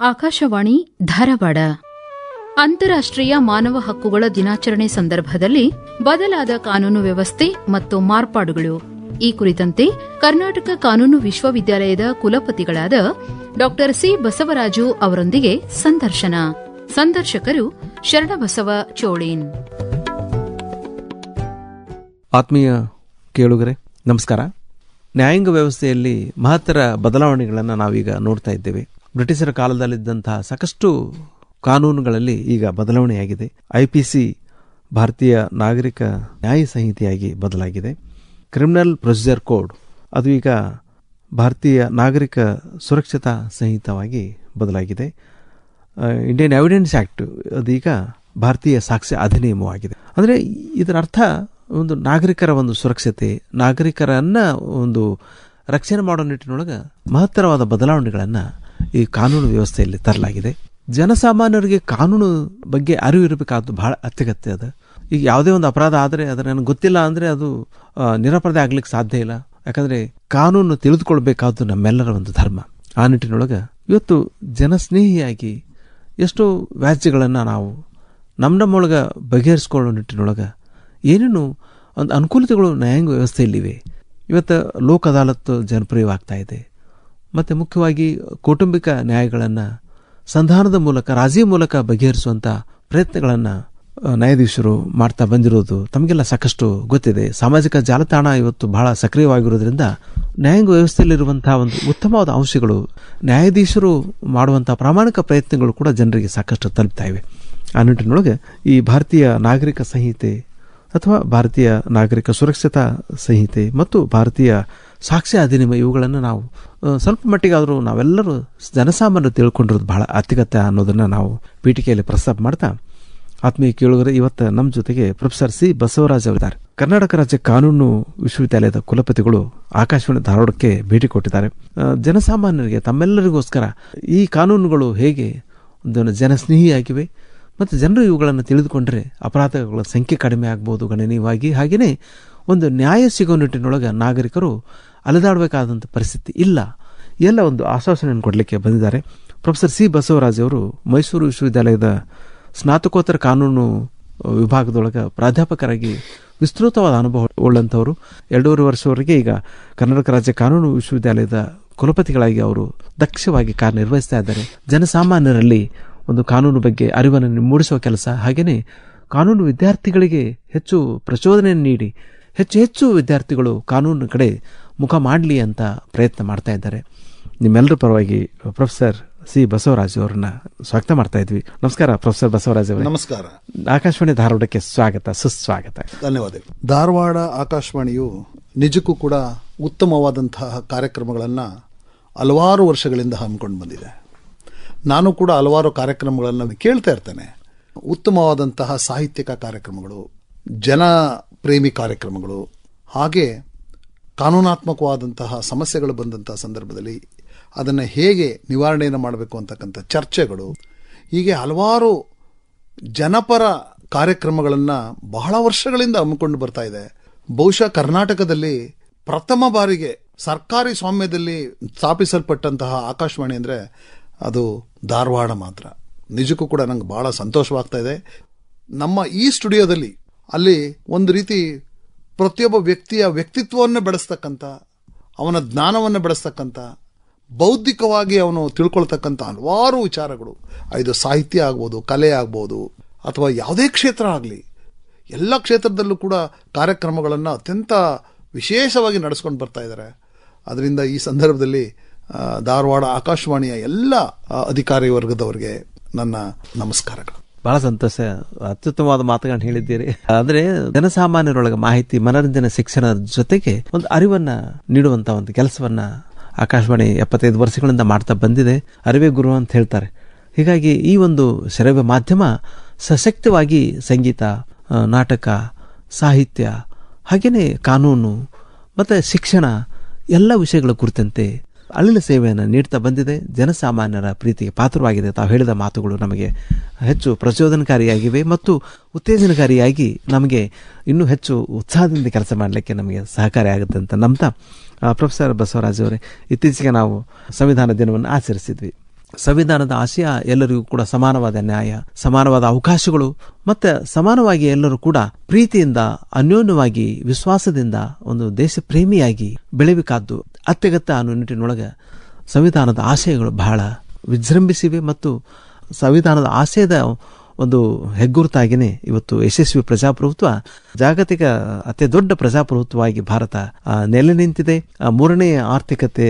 ಆಕಾಶವಾಣಿ ಧಾರವಾಡ. ಅಂತಾರಾಷ್ಟ್ರೀಯ ಮಾನವ ಹಕ್ಕುಗಳ ದಿನಾಚರಣೆ ಸಂದರ್ಭದಲ್ಲಿ ಬದಲಾದ ಕಾನೂನು ವ್ಯವಸ್ಥೆ ಮತ್ತು ಮಾರ್ಪಾಡುಗಳು. ಈ ಕುರಿತಂತೆ ಕರ್ನಾಟಕ ಕಾನೂನು ವಿಶ್ವವಿದ್ಯಾಲಯದ ಕುಲಪತಿಗಳಾದ ಡಾ ಸಿ ಬಸವರಾಜು ಅವರೊಂದಿಗೆ ಸಂದರ್ಶನ. ಸಂದರ್ಶಕರು ಶರಣಬಸವ ಚೋಳೇನ್. ಆತ್ಮೀಯ ಕೇಳುಗರೆ, ನಮಸ್ಕಾರ. ನ್ಯಾಯಾಂಗ ವ್ಯವಸ್ಥೆಯಲ್ಲಿ ಮಹತ್ತರ ಬದಲಾವಣೆಗಳನ್ನು ನಾವೀಗ ನೋಡ್ತಾ ಇದ್ದೇವೆ. ಬ್ರಿಟಿಷರ ಕಾಲದಲ್ಲಿದ್ದಂತಹ ಸಾಕಷ್ಟು ಕಾನೂನುಗಳಲ್ಲಿ ಈಗ ಬದಲಾವಣೆಯಾಗಿದೆ. ಐ ಪಿ ಸಿ ಭಾರತೀಯ ನಾಗರಿಕ ನ್ಯಾಯ ಸಂಹಿತೆಯಾಗಿ ಬದಲಾಗಿದೆ. ಕ್ರಿಮಿನಲ್ ಪ್ರೊಸೀಜರ್ ಕೋಡ್, ಅದು ಈಗ ಭಾರತೀಯ ನಾಗರಿಕ ಸುರಕ್ಷತಾ ಸಂಹಿತವಾಗಿ ಬದಲಾಗಿದೆ. ಇಂಡಿಯನ್ ಎವಿಡೆನ್ಸ್ ಆ್ಯಕ್ಟ್ ಅದೀಗ ಭಾರತೀಯ ಸಾಕ್ಷ್ಯ ಅಧಿನಿಯಮವಾಗಿದೆ. ಅಂದರೆ ಇದರ ಅರ್ಥ ಒಂದು ನಾಗರಿಕರ ಒಂದು ಸುರಕ್ಷತೆ, ನಾಗರಿಕರನ್ನ ಒಂದು ರಕ್ಷಣೆ ಮಾಡೋ ನಿಟ್ಟಿನೊಳಗೆ ಮಹತ್ತರವಾದ ಬದಲಾವಣೆಗಳನ್ನು ಈ ಕಾನೂನು ವ್ಯವಸ್ಥೆಯಲ್ಲಿ ತರಲಾಗಿದೆ. ಜನಸಾಮಾನ್ಯರಿಗೆ ಕಾನೂನು ಬಗ್ಗೆ ಅರಿವು ಇರಬೇಕಾದ್ದು ಬಹಳ ಅತ್ಯಗತ್ಯ ಅದು. ಈಗ ಯಾವುದೇ ಒಂದು ಅಪರಾಧ ಆದರೆ ಅದರ ನನಗೆ ಗೊತ್ತಿಲ್ಲ ಅಂದರೆ ಅದು ನಿರಪರಾಧಿ ಆಗ್ಲಿಕ್ಕೆ ಸಾಧ್ಯ ಇಲ್ಲ. ಯಾಕಂದರೆ ಕಾನೂನು ತಿಳಿದುಕೊಳ್ಬೇಕಾದ್ದು ನಮ್ಮೆಲ್ಲರ ಒಂದು ಧರ್ಮ. ಆ ನಿಟ್ಟಿನೊಳಗೆ ಇವತ್ತು ಜನಸ್ನೇಹಿಯಾಗಿ ಎಷ್ಟೋ ವ್ಯಾಜ್ಯಗಳನ್ನು ನಾವು ನಮ್ಮ ನಮ್ಮೊಳಗೆ ಬಗೆಹರಿಸ್ಕೊಳ್ಳೋ ನಿಟ್ಟಿನೊಳಗೆ ಏನೇನು ಒಂದು ಅನುಕೂಲತೆಗಳು ನ್ಯಾಯಾಂಗ ವ್ಯವಸ್ಥೆಯಲ್ಲಿವೆ. ಇವತ್ತು ಲೋಕ ಅದಾಲತ್ತು ಜನಪ್ರಿಯವಾಗ್ತಾ ಇದೆ. ಮತ್ತು ಮುಖ್ಯವಾಗಿ ಕೌಟುಂಬಿಕ ನ್ಯಾಯಗಳನ್ನು ಸಂಧಾನದ ಮೂಲಕ, ರಾಜಿ ಮೂಲಕ ಬಗೆಹರಿಸುವಂಥ ಪ್ರಯತ್ನಗಳನ್ನು ನ್ಯಾಯಾಧೀಶರು ಮಾಡ್ತಾ ಬಂದಿರೋದು ತಮಗೆಲ್ಲ ಸಾಕಷ್ಟು ಗೊತ್ತಿದೆ. ಸಾಮಾಜಿಕ ಜಾಲತಾಣ ಇವತ್ತು ಬಹಳ ಸಕ್ರಿಯವಾಗಿರೋದ್ರಿಂದ ನ್ಯಾಯಾಂಗ ವ್ಯವಸ್ಥೆಯಲ್ಲಿರುವಂತಹ ಒಂದು ಉತ್ತಮವಾದ ಅಂಶಗಳು ನ್ಯಾಯಾಧೀಶರು ಮಾಡುವಂಥ ಪ್ರಾಮಾಣಿಕ ಪ್ರಯತ್ನಗಳು ಕೂಡ ಜನರಿಗೆ ಸಾಕಷ್ಟು ತಲುಪ್ತಾ ಇವೆ. ಆ ನಿಟ್ಟಿನೊಳಗೆ ಈ ಭಾರತೀಯ ನಾಗರಿಕ ಸಂಹಿತೆ ಅಥವಾ ಭಾರತೀಯ ನಾಗರಿಕ ಸುರಕ್ಷತಾ ಸಂಹಿತೆ ಮತ್ತು ಭಾರತೀಯ ಸಾಕ್ಷ್ಯ ಅಧಿನಿಯಮ ಇವುಗಳನ್ನು ನಾವು ಸ್ವಲ್ಪ ಮಟ್ಟಿಗಾದರೂ ನಾವೆಲ್ಲರೂ ಜನಸಾಮಾನ್ಯರು ತಿಳ್ಕೊಂಡಿರೋದು ಬಹಳ ಅತ್ಯಗತ್ಯ ಅನ್ನೋದನ್ನು ನಾವು ಪೀಠಿಕೆಯಲ್ಲಿ ಪ್ರಸ್ತಾಪ ಮಾಡ್ತಾ, ಆತ್ಮೀಯ ಕೇಳುಗರೆ, ಇವತ್ತು ನಮ್ಮ ಜೊತೆಗೆ ಪ್ರೊಫೆಸರ್ ಸಿ ಬಸವರಾಜ್ ಅವರಿದ್ದಾರೆ. ಕರ್ನಾಟಕ ರಾಜ್ಯ ಕಾನೂನು ವಿಶ್ವವಿದ್ಯಾಲಯದ ಕುಲಪತಿಗಳು ಆಕಾಶವಾಣಿ ಧಾರವಾಡಕ್ಕೆ ಭೇಟಿ ಕೊಟ್ಟಿದ್ದಾರೆ. ಜನಸಾಮಾನ್ಯರಿಗೆ, ತಮ್ಮೆಲ್ಲರಿಗೋಸ್ಕರ ಈ ಕಾನೂನುಗಳು ಹೇಗೆ ಒಂದು ಜನಸ್ನೇಹಿಯಾಗಿವೆ ಮತ್ತು ಜನರು ಇವುಗಳನ್ನು ತಿಳಿದುಕೊಂಡರೆ ಅಪರಾಧಗಳ ಸಂಖ್ಯೆ ಕಡಿಮೆ ಆಗ್ಬೋದು ಗಣನೀಯವಾಗಿ. ಹಾಗೆಯೇ ಒಂದು ನ್ಯಾಯ ಸಿಗೋ ನಿಟ್ಟಿನೊಳಗೆ ನಾಗರಿಕರು ಅಲೆದಾಡಬೇಕಾದಂಥ ಪರಿಸ್ಥಿತಿ ಇಲ್ಲ. ಎಲ್ಲ ಒಂದು ಆಶ್ವಾಸನೆಯನ್ನು ಕೊಡಲಿಕ್ಕೆ ಬಂದಿದ್ದಾರೆ. ಪ್ರೊಫೆಸರ್ ಸಿ ಬಸವರಾಜ್ ಅವರು ಮೈಸೂರು ವಿಶ್ವವಿದ್ಯಾಲಯದ ಸ್ನಾತಕೋತ್ತರ ಕಾನೂನು ವಿಭಾಗದೊಳಗೆ ಪ್ರಾಧ್ಯಾಪಕರಾಗಿ ವಿಸ್ತೃತವಾದ ಅನುಭವ ಉಳ್ಳಂಥವರು. ಎರಡೂವರೆ ವರ್ಷವರೆಗೆ ಈಗ ಕರ್ನಾಟಕ ರಾಜ್ಯ ಕಾನೂನು ವಿಶ್ವವಿದ್ಯಾಲಯದ ಕುಲಪತಿಗಳಾಗಿ ಅವರು ದಕ್ಷವಾಗಿ ಕಾರ್ಯನಿರ್ವಹಿಸ್ತಾ ಇದ್ದಾರೆ. ಜನಸಾಮಾನ್ಯರಲ್ಲಿ ಒಂದು ಕಾನೂನು ಬಗ್ಗೆ ಅರಿವನ್ನು ಮೂಡಿಸುವ ಕೆಲಸ. ಹಾಗೆಯೇ ಕಾನೂನು ವಿದ್ಯಾರ್ಥಿಗಳಿಗೆ ಹೆಚ್ಚು ಪ್ರಚೋದನೆಯನ್ನು ನೀಡಿ ಹೆಚ್ಚು ಹೆಚ್ಚು ವಿದ್ಯಾರ್ಥಿಗಳು ಕಾನೂನಿನ ಕಡೆ ಮುಖ ಮಾಡಲಿ ಅಂತ ಪ್ರಯತ್ನ ಮಾಡ್ತಾ ಇದ್ದಾರೆ. ನಿಮ್ಮೆಲ್ಲರ ಪರವಾಗಿ ಪ್ರೊಫೆಸರ್ ಸಿ ಬಸವರಾಜ್ ಅವರನ್ನ ಸ್ವಾಗತ ಮಾಡ್ತಾ ಇದ್ವಿ. ನಮಸ್ಕಾರ ಪ್ರೊಫೆಸರ್ ಬಸವರಾಜ್ ಅವರೇ. ನಮಸ್ಕಾರ. ಆಕಾಶವಾಣಿ ಧಾರವಾಡಕ್ಕೆ ಸ್ವಾಗತ ಸುಸ್ವಾಗತ. ಧನ್ಯವಾದಗಳು. ಧಾರವಾಡ ಆಕಾಶವಾಣಿಯು ನಿಜಕ್ಕೂ ಕೂಡ ಉತ್ತಮವಾದಂತಹ ಕಾರ್ಯಕ್ರಮಗಳನ್ನು ಹಲವಾರು ವರ್ಷಗಳಿಂದ ಹಮ್ಮಿಕೊಂಡು ಬಂದಿದೆ. ನಾನು ಕೂಡ ಹಲವಾರು ಕಾರ್ಯಕ್ರಮಗಳನ್ನು ಕೇಳ್ತಾ ಇರ್ತೇನೆ. ಉತ್ತಮವಾದಂತಹ ಸಾಹಿತ್ಯಿಕ ಕಾರ್ಯಕ್ರಮಗಳು ಜನ ಪ್ರೇಮಿ ಕಾರ್ಯಕ್ರಮಗಳು. ಹಾಗೆ ಕಾನೂನಾತ್ಮಕವಾದಂತಹ ಸಮಸ್ಯೆಗಳು ಬಂದಂತಹ ಸಂದರ್ಭದಲ್ಲಿ ಅದನ್ನು ಹೇಗೆ ನಿವಾರಣೆಯನ್ನು ಮಾಡಬೇಕು ಅಂತಕ್ಕಂಥ ಚರ್ಚೆಗಳು. ಹೀಗೆ ಹಲವಾರು ಜನಪರ ಕಾರ್ಯಕ್ರಮಗಳನ್ನು ಬಹಳ ವರ್ಷಗಳಿಂದ ಹಮ್ಮಿಕೊಂಡು ಬರ್ತಾ ಇದೆ. ಬಹುಶಃ ಕರ್ನಾಟಕದಲ್ಲಿ ಪ್ರಥಮ ಬಾರಿಗೆ ಸರ್ಕಾರಿ ಸ್ವಾಮ್ಯದಲ್ಲಿ ಸ್ಥಾಪಿಸಲ್ಪಟ್ಟಂತಹ ಆಕಾಶವಾಣಿ ಅಂದರೆ ಅದು ಧಾರವಾಡ ಮಾತ್ರ. ನಿಜಕ್ಕೂ ಕೂಡ ನಂಗೆ ಬಹಳ ಸಂತೋಷವಾಗ್ತಾ ಇದೆ. ನಮ್ಮ ಈ ಸ್ಟುಡಿಯೋದಲ್ಲಿ ಅಲ್ಲಿ ಒಂದು ರೀತಿ ಪ್ರತಿಯೊಬ್ಬ ವ್ಯಕ್ತಿಯ ವ್ಯಕ್ತಿತ್ವವನ್ನು ಬೆಳೆಸ್ತಕ್ಕಂಥ, ಅವನ ಜ್ಞಾನವನ್ನು ಬೆಳೆಸ್ತಕ್ಕಂಥ, ಬೌದ್ಧಿಕವಾಗಿ ಅವನು ತಿಳ್ಕೊಳ್ತಕ್ಕಂಥ ಹಲವಾರು ವಿಚಾರಗಳು. ಇದು ಸಾಹಿತ್ಯ ಆಗ್ಬೋದು, ಕಲೆ ಆಗ್ಬೋದು, ಅಥವಾ ಯಾವುದೇ ಕ್ಷೇತ್ರ ಆಗಲಿ, ಎಲ್ಲ ಕ್ಷೇತ್ರದಲ್ಲೂ ಕೂಡ ಕಾರ್ಯಕ್ರಮಗಳನ್ನು ಅತ್ಯಂತ ವಿಶೇಷವಾಗಿ ನಡೆಸ್ಕೊಂಡು ಬರ್ತಾ ಇದ್ದಾರೆ. ಅದರಿಂದ ಈ ಸಂದರ್ಭದಲ್ಲಿ ಧಾರವಾಡ ಆಕಾಶವಾಣಿಯ ಎಲ್ಲ ಅಧಿಕಾರಿ ವರ್ಗದವರಿಗೆ ನನ್ನ ನಮಸ್ಕಾರಗಳು. ಬಹಳ ಸಂತೋಷ, ಅತ್ಯುತ್ತಮವಾದ ಮಾತುಗಳನ್ನು ಹೇಳಿದ್ದೀರಿ. ಅಂದ್ರೆ ಜನಸಾಮಾನ್ಯರೊಳಗೆ ಮಾಹಿತಿ, ಮನರಂಜನೆ ಶಿಕ್ಷಣದ ಜೊತೆಗೆ ಒಂದು ಅರಿವನ್ನ ನೀಡುವಂತ ಒಂದು ಕೆಲಸವನ್ನ ಆಕಾಶವಾಣಿ ಎಪ್ಪತ್ತೈದು ವರ್ಷಗಳಿಂದ ಮಾಡ್ತಾ ಬಂದಿದೆ. ಅರಿವೇ ಗುರು ಅಂತ ಹೇಳ್ತಾರೆ. ಹೀಗಾಗಿ ಈ ಒಂದು ಶ್ರವ್ಯ ಮಾಧ್ಯಮ ಸಶಕ್ತವಾಗಿ ಸಂಗೀತ ನಾಟಕ, ಸಾಹಿತ್ಯ ಹಾಗೆಯೇ ಕಾನೂನು, ಮತ್ತು ಶಿಕ್ಷಣ, ಎಲ್ಲ ವಿಷಯಗಳ ಕುರಿತಂತೆ ಅಳಿಲ ಸೇವೆಯನ್ನು ನೀಡ್ತಾ ಬಂದಿದೆ. ಜನಸಾಮಾನ್ಯರ ಪ್ರೀತಿಗೆ ಪಾತ್ರವಾಗಿದೆ. ತಾವು ಹೇಳಿದ ಮಾತುಗಳು ನಮಗೆ ಹೆಚ್ಚು ಪ್ರಚೋದನಕಾರಿಯಾಗಿವೆ ಮತ್ತು ಉತ್ತೇಜನಕಾರಿಯಾಗಿ ನಮಗೆ ಇನ್ನೂ ಹೆಚ್ಚು ಉತ್ಸಾಹದಿಂದ ಕೆಲಸ ಮಾಡಲಿಕ್ಕೆ ನಮಗೆ ಸಹಕಾರಿಯಾಗುತ್ತೆ ಅಂತ ನಂಬ್ತಾ ಪ್ರೊಫೆಸರ್ ಬಸವರಾಜ್ ಅವರೇ, ಇತ್ತೀಚೆಗೆ ನಾವು ಸಂವಿಧಾನ ದಿನವನ್ನು ಆಚರಿಸಿದ್ವಿ. ಸಂವಿಧಾನದ ಆಶಯ ಎಲ್ಲರಿಗೂ ಕೂಡ ಸಮಾನವಾದ ನ್ಯಾಯ, ಸಮಾನವಾದ ಅವಕಾಶಗಳು ಮತ್ತೆ ಸಮಾನವಾಗಿ ಎಲ್ಲರೂ ಕೂಡ ಪ್ರೀತಿಯಿಂದ, ಅನ್ಯೋನ್ಯವಾಗಿ, ವಿಶ್ವಾಸದಿಂದ ಒಂದು ದೇಶ ಪ್ರೇಮಿಯಾಗಿ ಬೆಳೆಬೇಕಾದ್ದು ಅತ್ಯಗತ್ಯ ಅನ್ನೋ ನಿಟ್ಟಿನೊಳಗೆ ಸಂವಿಧಾನದ ಆಶಯಗಳು ಬಹಳ ವಿಜೃಂಭಿಸಿವೆ ಮತ್ತು ಸಂವಿಧಾನದ ಆಶಯದ ಒಂದು ಹೆಗ್ಗುರುತಾಗಿಯೇ ಇವತ್ತು ಯಶಸ್ವಿ ಪ್ರಜಾಪ್ರಭುತ್ವ ಜಾಗತಿಕ ಅತಿ ದೊಡ್ಡ ಪ್ರಜಾಪ್ರಭುತ್ವವಾಗಿ ಭಾರತ ನೆಲೆ ನಿಂತಿದೆ. ಆ, ಮೂರನೇ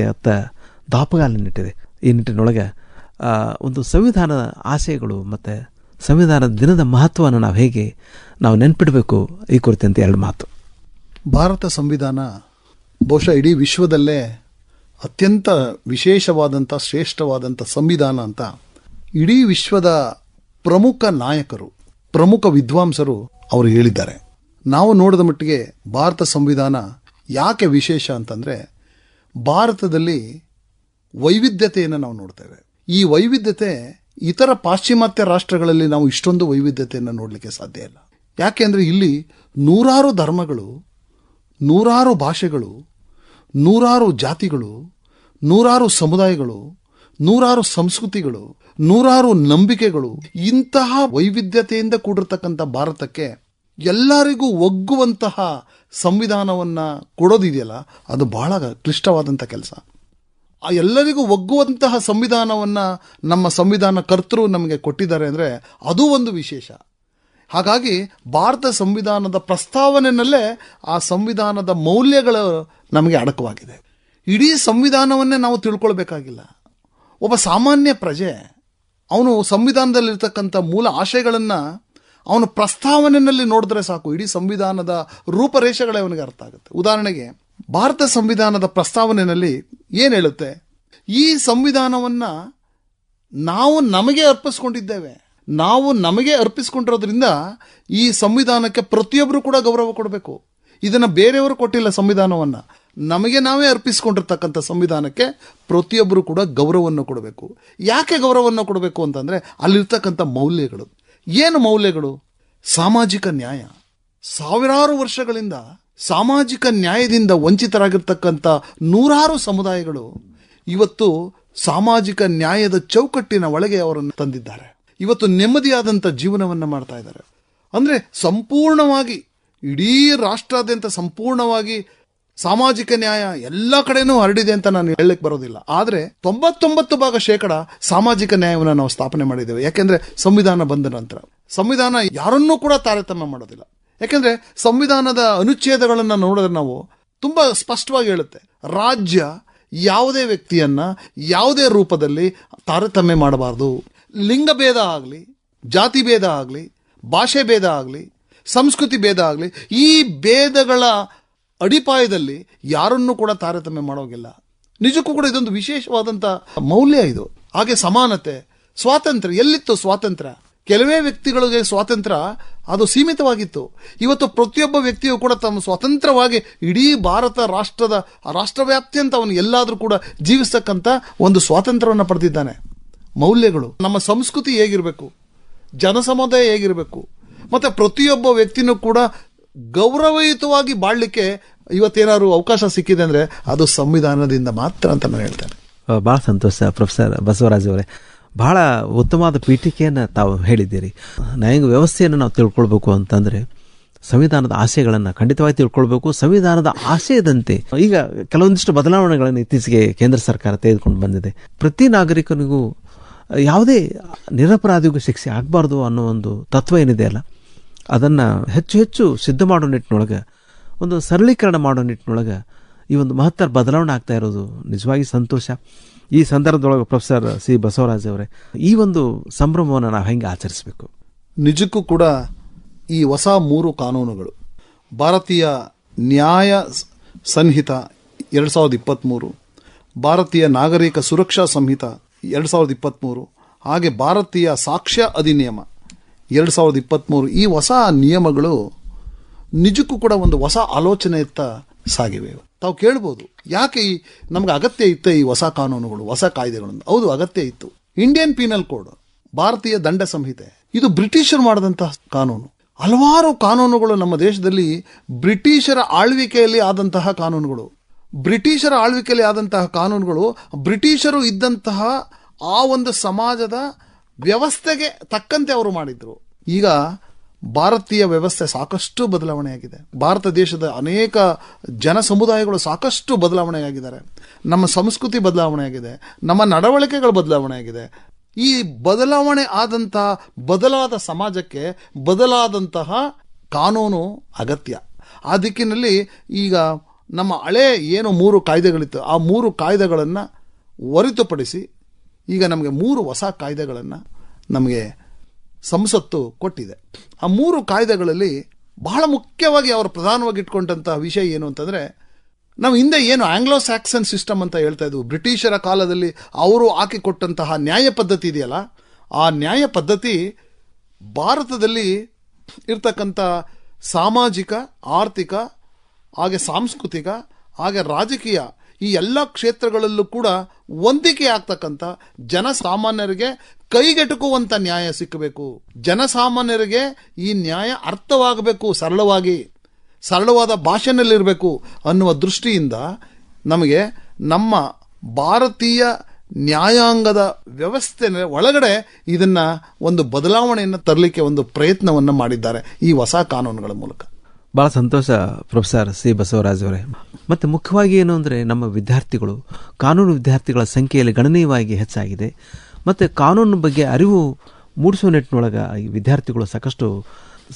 ದಾಪಗಾಲ ದಾಪಗಾಲನ್ನಿಟ್ಟಿದೆ ಈ ನಿಟ್ಟಿನೊಳಗೆ ಒಂದು ಸಂವಿಧಾನದ ಆಶಯಗಳು ಮತ್ತು ಸಂವಿಧಾನದ ದಿನದ ಮಹತ್ವವನ್ನು ನಾವು ಹೇಗೆ ನಾವು ನೆನ್ಪಿಡಬೇಕು ಈ ಕುರಿತಂತೆ ಎರಡು ಮಾತು. ಭಾರತ ಸಂವಿಧಾನ ಬಹುಶಃ ಇಡೀ ವಿಶ್ವದಲ್ಲೇ ಅತ್ಯಂತ ವಿಶೇಷವಾದಂಥ, ಶ್ರೇಷ್ಠವಾದಂಥ ಸಂವಿಧಾನ ಅಂತ. ಇಡೀ ವಿಶ್ವದ ಪ್ರಮುಖ ನಾಯಕರು, ಪ್ರಮುಖ ವಿದ್ವಾಂಸರು ಅವರು ಹೇಳಿದ್ದಾರೆ. ನಾವು ನೋಡಿದ ಮಟ್ಟಿಗೆ ಭಾರತ ಸಂವಿಧಾನ ಯಾಕೆ ವಿಶೇಷ ಅಂತಂದರೆ, ಭಾರತದಲ್ಲಿ ವೈವಿಧ್ಯತೆಯನ್ನು ನಾವು ನೋಡ್ತೇವೆ. ಈ ವೈವಿಧ್ಯತೆ ಇತರ ಪಾಶ್ಚಿಮಾತ್ಯ ರಾಷ್ಟ್ರಗಳಲ್ಲಿ ನಾವು ಇಷ್ಟೊಂದು ವೈವಿಧ್ಯತೆಯನ್ನು ನೋಡಲಿಕ್ಕೆ ಸಾಧ್ಯ ಇಲ್ಲ. ಯಾಕೆಂದರೆ ಇಲ್ಲಿ ನೂರಾರು ಧರ್ಮಗಳು ನೂರಾರು ಭಾಷೆಗಳು, ನೂರಾರು ಜಾತಿಗಳು, ನೂರಾರು ಸಮುದಾಯಗಳು, ನೂರಾರು ಸಂಸ್ಕೃತಿಗಳು, ನೂರಾರು ನಂಬಿಕೆಗಳು, ಇಂತಹ ವೈವಿಧ್ಯತೆಯಿಂದ ಕೂಡಿರ್ತಕ್ಕಂಥ ಭಾರತಕ್ಕೆ ಎಲ್ಲರಿಗೂ ಒಗ್ಗುವಂತಹ ಸಂವಿಧಾನವನ್ನು ಕೊಡೋದಿದೆಯಲ್ಲ, ಅದು ಬಹಳ ಕ್ಲಿಷ್ಟವಾದಂಥ ಕೆಲಸ. ಆ ಎಲ್ಲರಿಗೂ ಒಗ್ಗುವಂತಹ ಸಂವಿಧಾನವನ್ನು ನಮ್ಮ ಸಂವಿಧಾನ ಕರ್ತರು ನಮಗೆ ಕೊಟ್ಟಿದ್ದಾರೆ ಅಂದರೆ ಅದು ಒಂದು ವಿಶೇಷ. ಹಾಗಾಗಿ ಭಾರತ ಸಂವಿಧಾನದ ಪ್ರಸ್ತಾವನೆಯಲ್ಲೇ ಆ ಸಂವಿಧಾನದ ಮೌಲ್ಯಗಳು ನಮಗೆ ಅಡಕವಾಗಿದೆ. ಇಡೀ ಸಂವಿಧಾನವನ್ನೇ ನಾವು ತಿಳ್ಕೊಳ್ಬೇಕಾಗಿಲ್ಲ. ಒಬ್ಬ ಸಾಮಾನ್ಯ ಪ್ರಜೆ, ಅವನು ಸಂವಿಧಾನದಲ್ಲಿರ್ತಕ್ಕಂಥ ಮೂಲ ಆಶಯಗಳನ್ನು ಅವನು ಪ್ರಸ್ತಾವನೆಯಲ್ಲಿ ನೋಡಿದ್ರೆ ಸಾಕು. ಇಡೀ ಸಂವಿಧಾನದ ರೂಪರೇಷೆಗಳೇ ಅವನಿಗೆ ಅರ್ಥ ಆಗುತ್ತೆ. ಉದಾಹರಣೆಗೆ, ಭಾರತ ಸಂವಿಧಾನದ ಪ್ರಸ್ತಾವನೆಯಲ್ಲಿ ಏನು ಹೇಳುತ್ತೆ? ಈ ಸಂವಿಧಾನವನ್ನು ನಾವು ನಮಗೆ ಅರ್ಪಿಸ್ಕೊಂಡಿದ್ದೇವೆ. ನಾವು ನಮಗೆ ಅರ್ಪಿಸ್ಕೊಂಡಿರೋದ್ರಿಂದ ಈ ಸಂವಿಧಾನಕ್ಕೆ ಪ್ರತಿಯೊಬ್ಬರು ಕೂಡ ಗೌರವ ಕೊಡಬೇಕು. ಇದನ್ನು ಬೇರೆಯವರು ಕೊಟ್ಟಿಲ್ಲ ಸಂವಿಧಾನವನ್ನು. ನಮಗೆ ನಾವೇ ಅರ್ಪಿಸ್ಕೊಂಡಿರ್ತಕ್ಕಂಥ ಸಂವಿಧಾನಕ್ಕೆ ಪ್ರತಿಯೊಬ್ಬರು ಕೂಡ ಗೌರವವನ್ನು ಕೊಡಬೇಕು. ಯಾಕೆ ಗೌರವವನ್ನು ಕೊಡಬೇಕು ಅಂತಂದರೆ ಅಲ್ಲಿರ್ತಕ್ಕಂಥ ಮೌಲ್ಯಗಳು. ಏನು ಮೌಲ್ಯಗಳು? ಸಾಮಾಜಿಕ ನ್ಯಾಯ. ಸಾವಿರಾರು ವರ್ಷಗಳಿಂದ ಸಾಮಾಜಿಕ ನ್ಯಾಯದಿಂದ ವಂಚಿತರಾಗಿರ್ತಕ್ಕಂಥ ನೂರಾರು ಸಮುದಾಯಗಳು ಇವತ್ತು ಸಾಮಾಜಿಕ ನ್ಯಾಯದ ಚೌಕಟ್ಟಿನ ಒಳಗೆ ಅವರನ್ನು ತಂದಿದ್ದಾರೆ. ಇವತ್ತು ನೆಮ್ಮದಿಯಾದಂಥ ಜೀವನವನ್ನು ಮಾಡ್ತಾ ಇದ್ದಾರೆ. ಅಂದರೆ ಸಂಪೂರ್ಣವಾಗಿ ಇಡೀ ರಾಷ್ಟ್ರಾದ್ಯಂತ ಸಂಪೂರ್ಣವಾಗಿ ಸಾಮಾಜಿಕ ನ್ಯಾಯ ಎಲ್ಲ ಕಡೆನೂ ಹರಡಿದೆ ಅಂತ ನಾನು ಹೇಳಲಿಕ್ಕೆ ಬರೋದಿಲ್ಲ. ಆದರೆ ತೊಂಬತ್ತೊಂಬತ್ತು ಭಾಗ ಶೇಕಡ ಸಾಮಾಜಿಕ ನ್ಯಾಯವನ್ನು ನಾವು ಸ್ಥಾಪನೆ ಮಾಡಿದ್ದೇವೆ. ಯಾಕೆಂದ್ರೆ ಸಂವಿಧಾನ ಬಂದ ನಂತರ. ಸಂವಿಧಾನ ಯಾರನ್ನೂ ಕೂಡ ತಾರತಮ್ಯ ಮಾಡೋದಿಲ್ಲ. ಯಾಕೆಂದ್ರೆ ಸಂವಿಧಾನದ ಅನುಚ್ಛೇದಗಳನ್ನು ನೋಡಿದ್ರೆ ನಾವು ತುಂಬಾ ಸ್ಪಷ್ಟವಾಗಿ ಹೇಳುತ್ತೆ. ರಾಜ್ಯ ಯಾವುದೇ ವ್ಯಕ್ತಿಯನ್ನ ಯಾವುದೇ ರೂಪದಲ್ಲಿ ತಾರತಮ್ಯ ಮಾಡಬಾರ್ದು. ಲಿಂಗಭೇದ ಆಗಲಿ ಜಾತಿ ಭೇದ ಆಗಲಿ ಭಾಷೆ ಭೇದ ಆಗಲಿ, ಸಂಸ್ಕೃತಿ ಭೇದ ಆಗಲಿ, ಈ ಭೇದಗಳ ಅಡಿಪಾಯದಲ್ಲಿ ಯಾರನ್ನೂ ಕೂಡ ತಾರತಮ್ಯ ಮಾಡೋಗಿಲ್ಲ. ನಿಜಕ್ಕೂ ಕೂಡ ಇದೊಂದು ವಿಶೇಷವಾದಂಥ ಮೌಲ್ಯ ಇದು. ಹಾಗೆ ಸಮಾನತೆ, ಸ್ವಾತಂತ್ರ್ಯ, ಎಲ್ಲಿತ್ತು ಸ್ವಾತಂತ್ರ್ಯ? ಕೆಲವೇ ವ್ಯಕ್ತಿಗಳಿಗೆ ಸ್ವಾತಂತ್ರ್ಯ ಅದು ಸೀಮಿತವಾಗಿತ್ತು. ಇವತ್ತು ಪ್ರತಿಯೊಬ್ಬ ವ್ಯಕ್ತಿಯು ಕೂಡ ತಮ್ಮ ಸ್ವತಂತ್ರವಾಗಿ ಇಡೀ ಭಾರತ ರಾಷ್ಟ್ರದ ರಾಷ್ಟ್ರವ್ಯಾಪ್ತಿಯಂತ ಅವನು ಎಲ್ಲಾದರೂ ಕೂಡ ಜೀವಿಸ್ತಕ್ಕಂಥ ಒಂದು ಸ್ವಾತಂತ್ರ್ಯವನ್ನು ಪಡೆದಿದ್ದಾನೆ. ಮೌಲ್ಯಗಳು. ನಮ್ಮ ಸಂಸ್ಕೃತಿ ಹೇಗಿರಬೇಕು? ಜನಸಮುದಾಯ ಹೇಗಿರಬೇಕು? ಮತ್ತು ಪ್ರತಿಯೊಬ್ಬ ವ್ಯಕ್ತಿನೂ ಕೂಡ ಗೌರವಯುತವಾಗಿ ಬಾಳಲಿಕ್ಕೆ ಇವತ್ತೇನಾದ್ರು ಅವಕಾಶ ಸಿಕ್ಕಿದೆ ಅಂದರೆ ಅದು ಸಂವಿಧಾನದಿಂದ ಮಾತ್ರ ಅಂತ ನಾನು ಹೇಳ್ತೇನೆ. ಭಾಳ ಸಂತೋಷ ಪ್ರೊಫೆಸರ್ ಬಸವರಾಜ್ ಅವರೇ. ಬಹಳ ಉತ್ತಮವಾದ ಪೀಠಿಕೆಯನ್ನು ತಾವು ಹೇಳಿದ್ದೀರಿ. ನ್ಯಾಯಾಂಗ ವ್ಯವಸ್ಥೆಯನ್ನು ನಾವು ತಿಳ್ಕೊಳ್ಬೇಕು ಅಂತಂದರೆ ಸಂವಿಧಾನದ ಆಶಯಗಳನ್ನು ಖಂಡಿತವಾಗಿ ತಿಳ್ಕೊಳ್ಬೇಕು. ಸಂವಿಧಾನದ ಆಶಯದಂತೆ ಈಗ ಕೆಲವೊಂದಿಷ್ಟು ಬದಲಾವಣೆಗಳನ್ನು ಇತ್ತೀಚೆಗೆ ಕೇಂದ್ರ ಸರ್ಕಾರ ತೆಗೆದುಕೊಂಡು ಬಂದಿದೆ. ಪ್ರತಿ ನಾಗರಿಕನಿಗೂ ಯಾವುದೇ ನಿರಪರಾಧಿಗೂ ಶಿಕ್ಷೆ ಆಗಬಾರ್ದು ಅನ್ನೋ ಒಂದು ತತ್ವ ಏನಿದೆ ಅಲ್ಲ, ಅದನ್ನು ಹೆಚ್ಚು ಹೆಚ್ಚು ಸಿದ್ಧ ಮಾಡೋ ನಿಟ್ಟಿನೊಳಗೆ, ಒಂದು ಸರಳೀಕರಣ ಮಾಡೋ ನಿಟ್ಟಿನೊಳಗೆ ಈ ಒಂದು ಮಹತ್ತರ ಬದಲಾವಣೆ ಆಗ್ತಾ ಇರೋದು ನಿಜವಾಗಿ ಸಂತೋಷ. ಈ ಸಂದರ್ಭದೊಳಗೆ ಪ್ರೊಫೆಸರ್ ಸಿ ಬಸವರಾಜ್ ಅವರೇ, ಈ ಒಂದು ಸಂಭ್ರಮವನ್ನು ನಾವು ಹೆಂಗೆ ಆಚರಿಸಬೇಕು? ನಿಜಕ್ಕೂ ಕೂಡ ಈ ಹೊಸ ಮೂರು ಕಾನೂನುಗಳು, ಭಾರತೀಯ ನ್ಯಾಯ ಸಂಹಿತ ಎರಡು ಸಾವಿರದ ಇಪ್ಪತ್ತ್ಮೂರು ಭಾರತೀಯ ನಾಗರಿಕ ಸುರಕ್ಷಾ ಸಂಹಿತ ಎರಡು ಸಾವಿರದ ಇಪ್ಪತ್ತ್ಮೂರು ಹಾಗೆ ಭಾರತೀಯ ಸಾಕ್ಷ್ಯ ಅಧಿನಿಯಮ ಎರಡು ಸಾವಿರದ ಇಪ್ಪತ್ತ್ಮೂರು ಈ ಹೊಸ ನಿಯಮಗಳು ನಿಜಕ್ಕೂ ಕೂಡ ಒಂದು ಹೊಸ ಆಲೋಚನೆಯತ್ತ ಸಾಗಿವೆ. ತಾವು ಕೇಳ್ಬೋದು, ಯಾಕೆ ಈ ನಮ್ಗೆ ಅಗತ್ಯ ಇತ್ತು ಈ ಹೊಸ ಕಾನೂನುಗಳು, ಹೊಸ ಕಾಯ್ದೆಗಳನ್ನು? ಹೌದು, ಅಗತ್ಯ ಇತ್ತು. ಇಂಡಿಯನ್ ಪೀನಲ್ ಕೋಡ್ ಭಾರತೀಯ ದಂಡ ಸಂಹಿತೆ, ಇದು ಬ್ರಿಟಿಷರು ಮಾಡಿದಂತಹ ಕಾನೂನು. ಹಲವಾರು ಕಾನೂನುಗಳು ನಮ್ಮ ದೇಶದಲ್ಲಿ ಬ್ರಿಟಿಷರ ಆಳ್ವಿಕೆಯಲ್ಲಿ ಆದಂತಹ ಕಾನೂನುಗಳು. ಬ್ರಿಟಿಷರ ಆಳ್ವಿಕೆಯಲ್ಲಿ ಆದಂತಹ ಕಾನೂನುಗಳು, ಬ್ರಿಟಿಷರು ಇದ್ದಂತಹ ಆ ಒಂದು ಸಮಾಜದ ವ್ಯವಸ್ಥೆಗೆ ತಕ್ಕಂತೆ ಅವರು ಮಾಡಿದ್ರು. ಈಗ ಭಾರತೀಯ ವ್ಯವಸ್ಥೆ ಸಾಕಷ್ಟು ಬದಲಾವಣೆಯಾಗಿದೆ. ಭಾರತ ದೇಶದ ಅನೇಕ ಜನ ಸಮುದಾಯಗಳು ಸಾಕಷ್ಟು ಬದಲಾವಣೆಯಾಗಿದ್ದಾರೆ. ನಮ್ಮ ಸಂಸ್ಕೃತಿ ಬದಲಾವಣೆಯಾಗಿದೆ. ನಮ್ಮ ನಡವಳಿಕೆಗಳು ಬದಲಾವಣೆಯಾಗಿದೆ. ಈ ಬದಲಾವಣೆ ಆದಂತಹ, ಬದಲಾದ ಸಮಾಜಕ್ಕೆ ಬದಲಾದಂತಹ ಕಾನೂನು ಅಗತ್ಯ. ಆ ದಿಕ್ಕಿನಲ್ಲಿ ಈಗ ನಮ್ಮ ಹಳೆ ಏನು ಮೂರು ಕಾಯ್ದೆಗಳಿತ್ತು. ಆ ಮೂರು ಕಾಯ್ದೆಗಳನ್ನು ಹೊರತುಪಡಿಸಿ ಈಗ ನಮಗೆ ಮೂರು ಹೊಸ ಕಾಯ್ದೆಗಳನ್ನು ನಮಗೆ ಸಂಸತ್ತು ಕೊಟ್ಟಿದೆ. ಆ ಮೂರು ಕಾಯ್ದೆಗಳಲ್ಲಿ ಬಹಳ ಮುಖ್ಯವಾಗಿ ಅವರು ಪ್ರಧಾನವಾಗಿ ಇಟ್ಕೊಂಡಂತಹ ವಿಷಯ ಏನು ಅಂತಂದರೆ, ನಾವು ಹಿಂದೆ ಏನು ಆಂಗ್ಲೋ ಸ್ಯಾಕ್ಸನ್ ಸಿಸ್ಟಮ್ ಅಂತ ಹೇಳ್ತಾ ಇದ್ವು. ಬ್ರಿಟಿಷರ ಕಾಲದಲ್ಲಿ ಅವರು ಹಾಕಿಕೊಟ್ಟಂತಹ ನ್ಯಾಯ ಪದ್ಧತಿ ಇದೆಯಲ್ಲ, ಆ ನ್ಯಾಯ ಪದ್ಧತಿ ಭಾರತದಲ್ಲಿ ಇರ್ತಕ್ಕಂಥ ಸಾಮಾಜಿಕ, ಆರ್ಥಿಕ ಹಾಗೆ ಸಾಂಸ್ಕೃತಿಕ, ಹಾಗೆ ರಾಜಕೀಯ, ಈ ಎಲ್ಲ ಕ್ಷೇತ್ರಗಳಲ್ಲೂ ಕೂಡ ಹೊಂದಿಕೆ ಆಗ್ತಕ್ಕಂಥ ಜನಸಾಮಾನ್ಯರಿಗೆ ಕೈಗೆಟುಕುವಂಥ ನ್ಯಾಯ ಸಿಕ್ಕಬೇಕು. ಜನಸಾಮಾನ್ಯರಿಗೆ ಈ ನ್ಯಾಯ ಅರ್ಥವಾಗಬೇಕು, ಸರಳವಾಗಿ, ಸರಳವಾದ ಭಾಷೆನಲ್ಲಿರಬೇಕು ಅನ್ನುವ ದೃಷ್ಟಿಯಿಂದ ನಮಗೆ ನಮ್ಮ ಭಾರತೀಯ ನ್ಯಾಯಾಂಗದ ವ್ಯವಸ್ಥೆ ಒಳಗಡೆ ಇದನ್ನ ಒಂದು ಬದಲಾವಣೆಯನ್ನು ತರಲಿಕ್ಕೆ ಒಂದು ಪ್ರಯತ್ನವನ್ನು ಮಾಡಿದ್ದಾರೆ ಈ ಹೊಸ ಕಾನೂನುಗಳ ಮೂಲಕ. ಬಹಳ ಸಂತೋಷ ಪ್ರೊಫೆಸರ್ ಸಿ ಬಸವರಾಜ್ ಅವರೇ. ಮತ್ತೆ ಮುಖ್ಯವಾಗಿ ಏನು ಅಂದರೆ ನಮ್ಮ ವಿದ್ಯಾರ್ಥಿಗಳು, ಕಾನೂನು ವಿದ್ಯಾರ್ಥಿಗಳ ಸಂಖ್ಯೆಯಲ್ಲಿ ಗಣನೀಯವಾಗಿ ಹೆಚ್ಚಾಗಿದೆ. ಮತ್ತು ಕಾನೂನು ಬಗ್ಗೆ ಅರಿವು ಮೂಡಿಸುವ ನಿಟ್ಟಿನೊಳಗೆ ಈ ವಿದ್ಯಾರ್ಥಿಗಳು ಸಾಕಷ್ಟು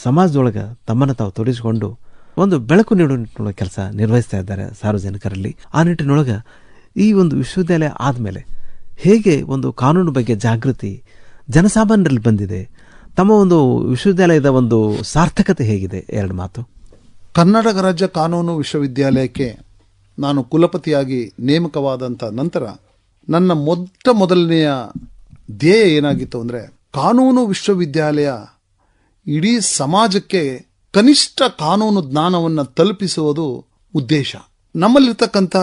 ಸಮಾಜದೊಳಗೆ ತಮ್ಮನ್ನು ತಾವು ತೊಡಗಿಸಿಕೊಂಡು ಒಂದು ಬೆಳಕು ನೀಡುವ ನಿಟ್ಟಿನೊಳಗೆ ಕೆಲಸ ನಿರ್ವಹಿಸ್ತಾ ಇದ್ದಾರೆ ಸಾರ್ವಜನಿಕರಲ್ಲಿ. ಆ ನಿಟ್ಟಿನೊಳಗೆ ಈ ಒಂದು ವಿಶ್ವವಿದ್ಯಾಲಯ ಆದಮೇಲೆ ಹೇಗೆ ಒಂದು ಕಾನೂನು ಬಗ್ಗೆ ಜಾಗೃತಿ ಜನಸಾಮಾನ್ಯರಲ್ಲಿ ಬಂದಿದೆ, ತಮ್ಮ ಒಂದು ವಿಶ್ವವಿದ್ಯಾಲಯದ ಒಂದು ಸಾರ್ಥಕತೆ ಹೇಗಿದೆ? ಎರಡು ಮಾತು. ಕರ್ನಾಟಕ ರಾಜ್ಯ ಕಾನೂನು ವಿಶ್ವವಿದ್ಯಾಲಯಕ್ಕೆ ನಾನು ಕುಲಪತಿಯಾಗಿ ನೇಮಕವಾದಂಥ ನಂತರ ನನ್ನ ಮೊಟ್ಟ ಮೊದಲನೆಯ ಧ್ಯೇಯ ಏನಾಗಿತ್ತು ಅಂದರೆ ಕಾನೂನು ವಿಶ್ವವಿದ್ಯಾಲಯ ಇಡೀ ಸಮಾಜಕ್ಕೆ ಕನಿಷ್ಠ ಕಾನೂನು ಜ್ಞಾನವನ್ನು ತಲುಪಿಸುವುದು ಉದ್ದೇಶ. ನಮ್ಮಲ್ಲಿರ್ತಕ್ಕಂಥ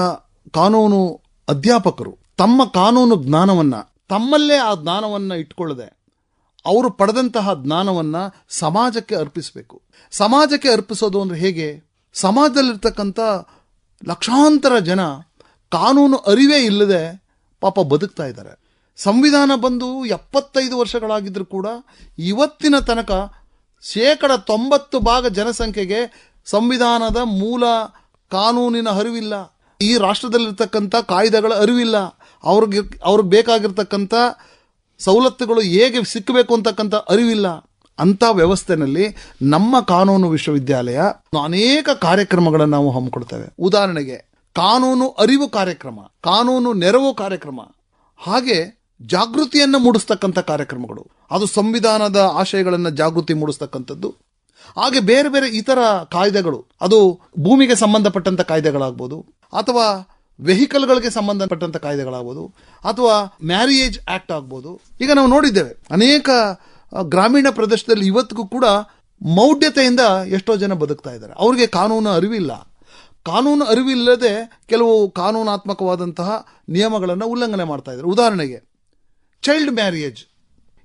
ಕಾನೂನು ಅಧ್ಯಾಪಕರು ತಮ್ಮ ಕಾನೂನು ಜ್ಞಾನವನ್ನು ತಮ್ಮಲ್ಲೇ ಆ ಜ್ಞಾನವನ್ನು ಇಟ್ಕೊಳ್ಳದೆ ಅವರು ಪಡೆದಂತಹ ಜ್ಞಾನವನ್ನು ಸಮಾಜಕ್ಕೆ ಅರ್ಪಿಸಬೇಕು. ಸಮಾಜಕ್ಕೆ ಅರ್ಪಿಸೋದು ಅಂದರೆ ಹೇಗೆ? ಸಮಾಜದಲ್ಲಿರ್ತಕ್ಕಂಥ ಲಕ್ಷಾಂತರ ಜನ ಕಾನೂನು ಅರಿವೇ ಇಲ್ಲದೆ ಪಾಪ ಬದುಕ್ತಾ ಇದ್ದಾರೆ. ಸಂವಿಧಾನ ಬಂದು ಎಪ್ಪತ್ತೈದು ವರ್ಷಗಳಾಗಿದ್ದರೂ ಕೂಡ ಇವತ್ತಿನ ತನಕ ಶೇಕಡ ತೊಂಬತ್ತು ಭಾಗ ಜನಸಂಖ್ಯೆಗೆ ಸಂವಿಧಾನದ ಮೂಲ ಕಾನೂನಿನ ಅರಿವಿಲ್ಲ. ಈ ರಾಷ್ಟ್ರದಲ್ಲಿರ್ತಕ್ಕಂಥ ಕಾಯ್ದೆಗಳ ಅರಿವಿಲ್ಲ. ಅವ್ರಿಗೆ ಅವ್ರಿಗೆ ಬೇಕಾಗಿರ್ತಕ್ಕಂಥ ಸವಲತ್ತುಗಳು ಹೇಗೆ ಸಿಕ್ಕಬೇಕು ಅಂತಕ್ಕಂಥ ಅರಿವಿಲ್ಲ. ಅಂಥ ವ್ಯವಸ್ಥೆನಲ್ಲಿ ನಮ್ಮ ಕಾನೂನು ವಿಶ್ವವಿದ್ಯಾಲಯ ಅನೇಕ ಕಾರ್ಯಕ್ರಮಗಳನ್ನು ನಾವು ಹಮ್ಮಿಕೊಡ್ತೇವೆ ಉದಾಹರಣೆಗೆ, ಕಾನೂನು ಅರಿವು ಕಾರ್ಯಕ್ರಮ, ಕಾನೂನು ನೆರವು ಕಾರ್ಯಕ್ರಮ, ಹಾಗೆ ಜಾಗೃತಿಯನ್ನು ಮೂಡಿಸ್ತಕ್ಕಂಥ ಕಾರ್ಯಕ್ರಮಗಳು. ಅದು ಸಂವಿಧಾನದ ಆಶಯಗಳನ್ನು ಜಾಗೃತಿ ಮೂಡಿಸ್ತಕ್ಕಂಥದ್ದು. ಹಾಗೆ ಬೇರೆ ಬೇರೆ ಇತರ ಕಾಯ್ದೆಗಳು. ಅದು ಭೂಮಿಗೆ ಸಂಬಂಧಪಟ್ಟಂತ ಕಾಯ್ದೆಗಳಾಗ್ಬೋದು. ಅಥವಾ ವೆಹಿಕಲ್ಗಳಿಗೆ ಸಂಬಂಧಪಟ್ಟಂತ ಕಾಯ್ದೆಗಳಾಗ್ಬೋದು ಅಥವಾ ಮ್ಯಾರಿಯೇಜ್ ಆಕ್ಟ್ ಆಗ್ಬೋದು. ಈಗ ನಾವು ನೋಡಿದ್ದೇವೆ, ಅನೇಕ ಗ್ರಾಮೀಣ ಪ್ರದೇಶದಲ್ಲಿ ಇವತ್ತಿಗೂ ಕೂಡ ಮೌಢ್ಯತೆಯಿಂದ ಎಷ್ಟೋ ಜನ ಬದುಕ್ತಾ ಇದ್ದಾರೆ. ಅವ್ರಿಗೆ ಕಾನೂನು ಅರಿವಿಲ್ಲ. ಕಾನೂನು ಅರಿವಿಲ್ಲದೆ ಕೆಲವು ಕಾನೂನಾತ್ಮಕವಾದಂತಹ ನಿಯಮಗಳನ್ನು ಉಲ್ಲಂಘನೆ ಮಾಡ್ತಾ ಇದ್ದಾರೆ. ಉದಾಹರಣೆಗೆ ಚೈಲ್ಡ್ ಮ್ಯಾರಿಯೇಜ್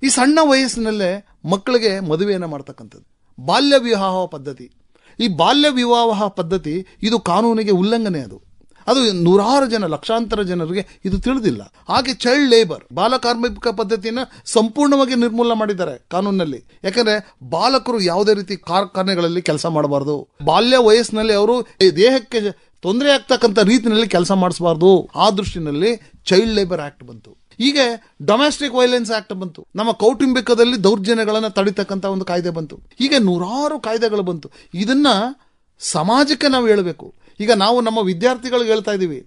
ಈ ಸಣ್ಣ ವಯಸ್ಸಿನಲ್ಲೇ ಮಕ್ಕಳಿಗೆ ಮದುವೆಯನ್ನು ಮಾಡ್ತಕ್ಕಂಥದ್ದು. ಬಾಲ್ಯ ವಿವಾಹ ಪದ್ಧತಿ. ಈ ಬಾಲ್ಯ ವಿವಾಹ ಪದ್ಧತಿ, ಇದು ಕಾನೂನಿಗೆ ಉಲ್ಲಂಘನೆ ಅದು. ಅದು ನೂರಾರು ಜನ, ಲಕ್ಷಾಂತರ ಜನರಿಗೆ ಇದು ತಿಳಿದಿಲ್ಲ. ಹಾಗೆ ಚೈಲ್ಡ್ ಲೇಬರ್ ಬಾಲ ಕಾರ್ಮಿಕ ಪದ್ಧತಿಯನ್ನು ಸಂಪೂರ್ಣವಾಗಿ ನಿರ್ಮೂಲನೆ ಮಾಡಿದ್ದಾರೆ ಕಾನೂನಿನಲ್ಲಿ. ಯಾಕಂದ್ರೆ ಬಾಲಕರು ಯಾವುದೇ ರೀತಿ ಕಾರ್ಖಾನೆಗಳಲ್ಲಿ ಕೆಲಸ ಮಾಡಬಾರದು. ಬಾಲ್ಯ ವಯಸ್ಸಿನಲ್ಲಿ ಅವರು ದೇಹಕ್ಕೆ ತೊಂದರೆ ಆಗ್ತಕ್ಕಂಥ ರೀತಿಯಲ್ಲಿ ಕೆಲಸ ಮಾಡಿಸಬಾರ್ದು. ಆ ದೃಷ್ಟಿನಲ್ಲಿ ಚೈಲ್ಡ್ ಲೇಬರ್ ಆಕ್ಟ್ ಬಂತು. ಹೀಗೆ ಡೊಮೆಸ್ಟಿಕ್ ವೈಲೆನ್ಸ್ ಆಕ್ಟ್ ಬಂತು. ನಮ್ಮ ಕೌಟುಂಬಿಕದಲ್ಲಿ ದೌರ್ಜನ್ಯಗಳನ್ನು ತಡಿತಕ್ಕಂಥ ಒಂದು ಕಾಯ್ದೆ ಬಂತು. ಹೀಗೆ ನೂರಾರು ಕಾಯ್ದೆಗಳು ಬಂತು. ಇದನ್ನ ಸಮಾಜಕ್ಕೆ ನಾವು ಹೇಳಬೇಕು. ಈಗ ನಾವು ನಮ್ಮ ವಿದ್ಯಾರ್ಥಿಗಳಿಗೆ ಹೇಳ್ತಾ ಇದ್ದೀವಿ.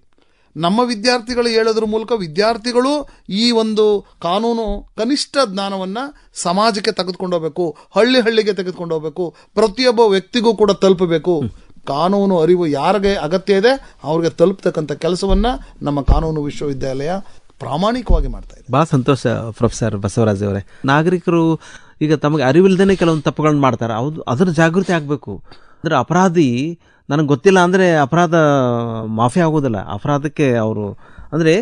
ನಮ್ಮ ವಿದ್ಯಾರ್ಥಿಗಳು ಹೇಳೋದ್ರ ಮೂಲಕ ವಿದ್ಯಾರ್ಥಿಗಳು ಈ ಒಂದು ಕಾನೂನು ಕನಿಷ್ಠ ಜ್ಞಾನವನ್ನು ಸಮಾಜಕ್ಕೆ ತೆಗೆದುಕೊಂಡು ಹೋಗ್ಬೇಕು. ಹಳ್ಳಿ ಹಳ್ಳಿಗೆ ತೆಗೆದುಕೊಂಡು ಹೋಗ್ಬೇಕು. ಪ್ರತಿಯೊಬ್ಬ ವ್ಯಕ್ತಿಗೂ ಕೂಡ ತಲುಪಬೇಕು. ಕಾನೂನು ಅರಿವು ಯಾರಿಗೆ ಅಗತ್ಯ ಇದೆ, ಅವ್ರಿಗೆ ತಲುಪ್ತಕ್ಕಂಥ ಕೆಲಸವನ್ನು ನಮ್ಮ ಕಾನೂನು ವಿಶ್ವವಿದ್ಯಾಲಯ ಪ್ರಾಮಾಣಿಕವಾಗಿ ಮಾಡ್ತಾ ಇದೆ. ಭಾಳ ಸಂತೋಷ, ಪ್ರೊಫೆಸರ್ ಬಸವರಾಜ್ ಅವರೇ. ನಾಗರಿಕರು ಈಗ ತಮಗೆ ಅರಿವಿಲ್ಲದೇ ಕೆಲವೊಂದು ತಪ್ಪುಗಳನ್ನು ಮಾಡ್ತಾರೆ. ಹೌದು, ಅದರ ಜಾಗೃತಿ ಆಗಬೇಕು. ಅಂದರೆ ಅಪರಾಧಿ ನನಗೆ ಗೊತ್ತಿಲ್ಲ ಅಂದರೆ ಅಪರಾಧ ಮಾಫಿ ಆಗೋದಿಲ್ಲ. ಅಪರಾಧಕ್ಕೆ ಅವರು ಅಂದರೆ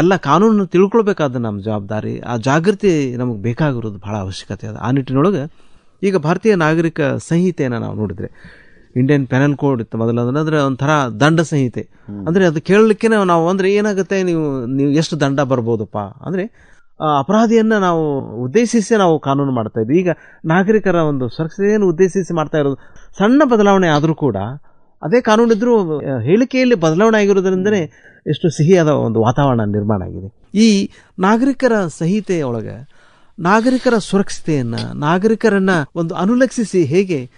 ಎಲ್ಲ ಕಾನೂನು ತಿಳ್ಕೊಳ್ಬೇಕಾದ ನಮ್ಮ ಜವಾಬ್ದಾರಿ. ಆ ಜಾಗೃತಿ ನಮಗೆ ಬೇಕಾಗಿರೋದು ಭಾಳ ಅವಶ್ಯಕತೆ ಅದು. ಆ ನಿಟ್ಟಿನೊಳಗೆ ಈಗ ಭಾರತೀಯ ನಾಗರಿಕ ಸಂಹಿತೆಯನ್ನು ನಾವು ನೋಡಿದರೆ ಇಂಡಿಯನ್ ಪೆನಲ್ ಕೋಡ್ ಇತ್ತು ಮೊದಲು ಅಂದ್ರೆ ಒಂಥರ ದಂಡ ಸಂಹಿತೆ. ಅಂದರೆ ಅದು ಕೇಳಲಿಕ್ಕೆ ನಾವು ಅಂದ್ರೆ ಏನಾಗುತ್ತೆ ನೀವು ನೀವು ಎಷ್ಟು ದಂಡ ಬರ್ಬೋದಪ್ಪ? ಅಂದರೆ ಅಪರಾಧಿಯನ್ನು ಅಪರಾಧಿಯನ್ನ ನಾವು ಉದ್ದೇಶಿಸಿ ನಾವು ಕಾನೂನು ಮಾಡ್ತಾ ಇದ್ವಿ. ಈಗ ನಾಗರಿಕರ ಒಂದು ಸುರಕ್ಷತೆಯನ್ನು ಉದ್ದೇಶಿಸಿ ಮಾಡ್ತಾ ಇರೋದು ಸಣ್ಣ ಬದಲಾವಣೆ ಆದರೂ ಕೂಡ ಅದೇ ಕಾನೂನು ಇದ್ರೂ ಹೇಳಿಕೆಯಲ್ಲಿ ಬದಲಾವಣೆ ಆಗಿರೋದ್ರಿಂದನೇ ಎಷ್ಟು ಸಿಹಿಯಾದ ಒಂದು ವಾತಾವರಣ ನಿರ್ಮಾಣ ಆಗಿದೆ. ಈ ನಾಗರಿಕರ ಸಂಹಿತೆಯೊಳಗೆ ನಾಗರಿಕರ ಸುರಕ್ಷತೆಯನ್ನು, ನಾಗರಿಕರನ್ನ ಒಂದು ಅನುಲಕ್ಷಿಸಿ ಹೇಗೆ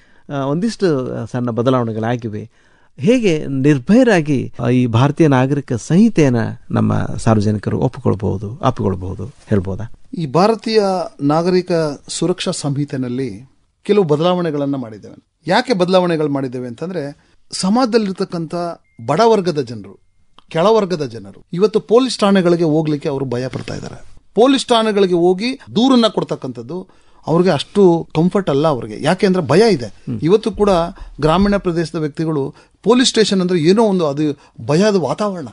ಒಂದಿಷ್ಟು ಸಣ್ಣ ಬದಲಾವಣೆಗಳಾಗಿವೆ, ಹೇಗೆ ನಿರ್ಭಯರಾಗಿ ಈ ಭಾರತೀಯ ನಾಗರಿಕ ಸಂಹಿತೆಯನ್ನು ನಮ್ಮ ಸಾರ್ವಜನಿಕರು ಒಪ್ಪಿಕೊಳ್ಬಹುದು, ಅಪ್ಪಿಕೊಳ್ಬಹುದು ಹೇಳ್ಬೋದಾ? ಈ ಭಾರತೀಯ ನಾಗರಿಕ ಸುರಕ್ಷಾ ಸಂಹಿತೆನಲ್ಲಿ ಕೆಲವು ಬದಲಾವಣೆಗಳನ್ನು ಮಾಡಿದ್ದೇವೆ. ಯಾಕೆ ಬದಲಾವಣೆಗಳು ಮಾಡಿದ್ದೇವೆ ಅಂತಂದ್ರೆ ಸಮಾಜದಲ್ಲಿರ್ತಕ್ಕಂಥ ಬಡವರ್ಗದ ಜನರು ಕೆಳವರ್ಗದ ಜನರು, ಇವತ್ತು ಪೊಲೀಸ್ ಠಾಣೆಗಳಿಗೆ ಹೋಗ್ಲಿಕ್ಕೆ ಅವರು ಭಯ ಪಡ್ತಾ ಇದ್ದಾರೆ. ಪೊಲೀಸ್ ಠಾಣೆಗಳಿಗೆ ಹೋಗಿ ದೂರನ್ನ ಕೊಡ್ತಕ್ಕಂಥದ್ದು ಅವ್ರಿಗೆ ಅಷ್ಟು ಕಂಫರ್ಟ್ ಅಲ್ಲ ಅವ್ರಿಗೆ. ಯಾಕೆಂದ್ರೆ ಭಯ ಇದೆ. ಇವತ್ತು ಕೂಡ ಗ್ರಾಮೀಣ ಪ್ರದೇಶದ ವ್ಯಕ್ತಿಗಳು ಪೊಲೀಸ್ ಸ್ಟೇಷನ್ ಅಂದ್ರೆ ಏನೋ ಒಂದು ಅದು ಭಯದ ವಾತಾವರಣ.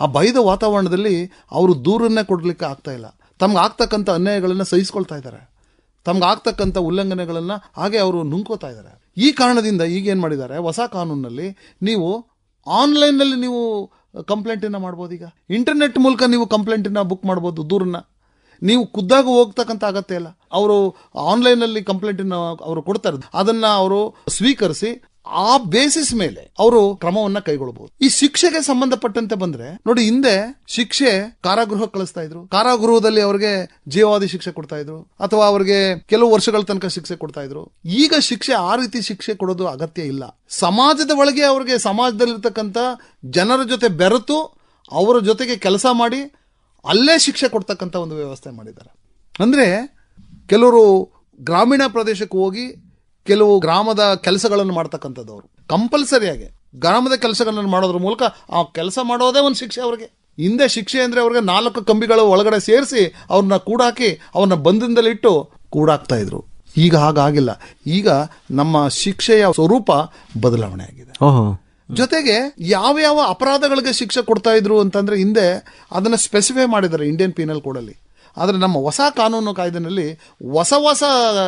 ಆ ಭಯದ ವಾತಾವರಣದಲ್ಲಿ ಅವರು ದೂರನ್ನೇ ಕೊಡ್ಲಿಕ್ಕೆ ಆಗ್ತಾ ಇಲ್ಲ. ತಮ್ಗೆ ಆಗ್ತಕ್ಕಂಥ ಅನ್ಯಾಯಗಳನ್ನ ಸಹಿಸ್ಕೊಳ್ತಾ ಇದ್ದಾರೆ. ತಮ್ಗೆ ಆಗ್ತಕ್ಕಂಥ ಉಲ್ಲಂಘನೆಗಳನ್ನ ಹಾಗೆ ಅವರು ನುಂಗ್ಕೋತಾ ಇದ್ದಾರೆ. ಈ ಕಾರಣದಿಂದ ಈಗ ಏನು ಮಾಡಿದ್ದಾರೆ? ಹೊಸ ಕಾನೂನಲ್ಲಿ ನೀವು ಆನ್ಲೈನ್ನಲ್ಲಿ ನೀವು ಕಂಪ್ಲೇಂಟನ್ನು ಮಾಡ್ಬೋದು ಈಗ? ಇಂಟರ್ನೆಟ್ ಮೂಲಕ ನೀವು ಕಂಪ್ಲೇಂಟನ್ನು ಬುಕ್ ಮಾಡ್ಬೋದು ದೂರನ್ನ? ನೀವು ಖುದ್ದಾಗಿ ಹೋಗ್ತಕ್ಕಂಥ ಅಗತ್ಯ ಇಲ್ಲ. ಅವರು ಆನ್ಲೈನಲ್ಲಿ ಕಂಪ್ಲೇಂಟನ್ನು ಅವರು ಕೊಡ್ತಾರೆ. ಅದನ್ನ ಅವರು ಸ್ವೀಕರಿಸಿ ಆ ಬೇಸಿಸ್ ಮೇಲೆ ಅವರು ಕ್ರಮವನ್ನ ಕೈಗೊಳ್ಳಬಹುದು ಈ ಶಿಕ್ಷೆಗೆ ಸಂಬಂಧಪಟ್ಟಂತೆ ಬಂದ್ರೆ, ನೋಡಿ ಹಿಂದೆ ಶಿಕ್ಷೆ ಕಾರಾಗೃಹ ಕಳಿಸ್ತಾ ಇದ್ರು. ಕಾರಾಗೃಹದಲ್ಲಿ ಅವರಿಗೆ ಜೀವಾವಧಿ ಶಿಕ್ಷೆ ಕೊಡ್ತಾ ಇದ್ರು. ಅಥವಾ ಅವರಿಗೆ ಕೆಲವು ವರ್ಷಗಳ ತನಕ ಶಿಕ್ಷೆ ಕೊಡ್ತಾ ಇದ್ರು. ಈಗ ಶಿಕ್ಷೆ ಆ ರೀತಿ ಶಿಕ್ಷೆ ಕೊಡೋದು ಅಗತ್ಯ ಇಲ್ಲ. ಸಮಾಜದ ಒಳಗೆ ಅವರಿಗೆ ಸಮಾಜದಲ್ಲಿರ್ತಕ್ಕಂಥ ಜನರ ಜೊತೆ ಬೆರೆತು ಅವರ ಜೊತೆಗೆ ಕೆಲಸ ಮಾಡಿ ಅಲ್ಲೇ ಶಿಕ್ಷೆ ಕೊಡ್ತಕ್ಕಂಥ ಒಂದು ವ್ಯವಸ್ಥೆ ಮಾಡಿದ್ದಾರೆ. ಅಂದ್ರೆ ಕೆಲವರು ಗ್ರಾಮೀಣ ಪ್ರದೇಶಕ್ಕೆ ಹೋಗಿ ಕೆಲವು ಗ್ರಾಮದ ಕೆಲಸಗಳನ್ನು ಮಾಡ್ತಕ್ಕಂಥದ್ದವರು ಕಂಪಲ್ಸರಿಯಾಗಿ ಗ್ರಾಮದ ಕೆಲಸಗಳನ್ನು ಮಾಡೋದ್ರ ಮೂಲಕ ಆ ಕೆಲಸ ಮಾಡೋದೇ ಒಂದು ಶಿಕ್ಷೆ ಅವ್ರಿಗೆ. ಹಿಂದೆ ಶಿಕ್ಷೆ ಅಂದರೆ ಅವ್ರಿಗೆ ನಾಲ್ಕು ಕಂಬಿಗಳು ಒಳಗಡೆ ಸೇರಿಸಿ ಅವ್ರನ್ನ ಕೂಡಾಕಿ ಅವ್ರನ್ನ ಬಂಧನದಲ್ಲಿಟ್ಟು ಕೂಡಾಕ್ತಾ ಇದ್ರು. ಈಗ ಹಾಗಾಗಿಲ್ಲ. ಈಗ ನಮ್ಮ ಶಿಕ್ಷೆಯ ಸ್ವರೂಪ ಬದಲಾವಣೆ ಆಗಿದೆ. ಜೊತೆಗೆ ಯಾವ ಯಾವ ಅಪರಾಧಗಳಿಗೆ ಶಿಕ್ಷೆ ಕೊಡ್ತಾ ಇದ್ರು ಅಂತಂದ್ರೆ ಹಿಂದೆ ಅದನ್ನ ಸ್ಪೆಸಿಫೈ ಮಾಡಿದ್ದಾರೆ ಇಂಡಿಯನ್ ಪೀನಲ್ ಕೋಡಲ್ಲಿ ಆದರೆ ನಮ್ಮ ಹೊಸ ಕಾನೂನು ಕಾಯ್ದೆನಲ್ಲಿ ಹೊಸ ಹೊಸ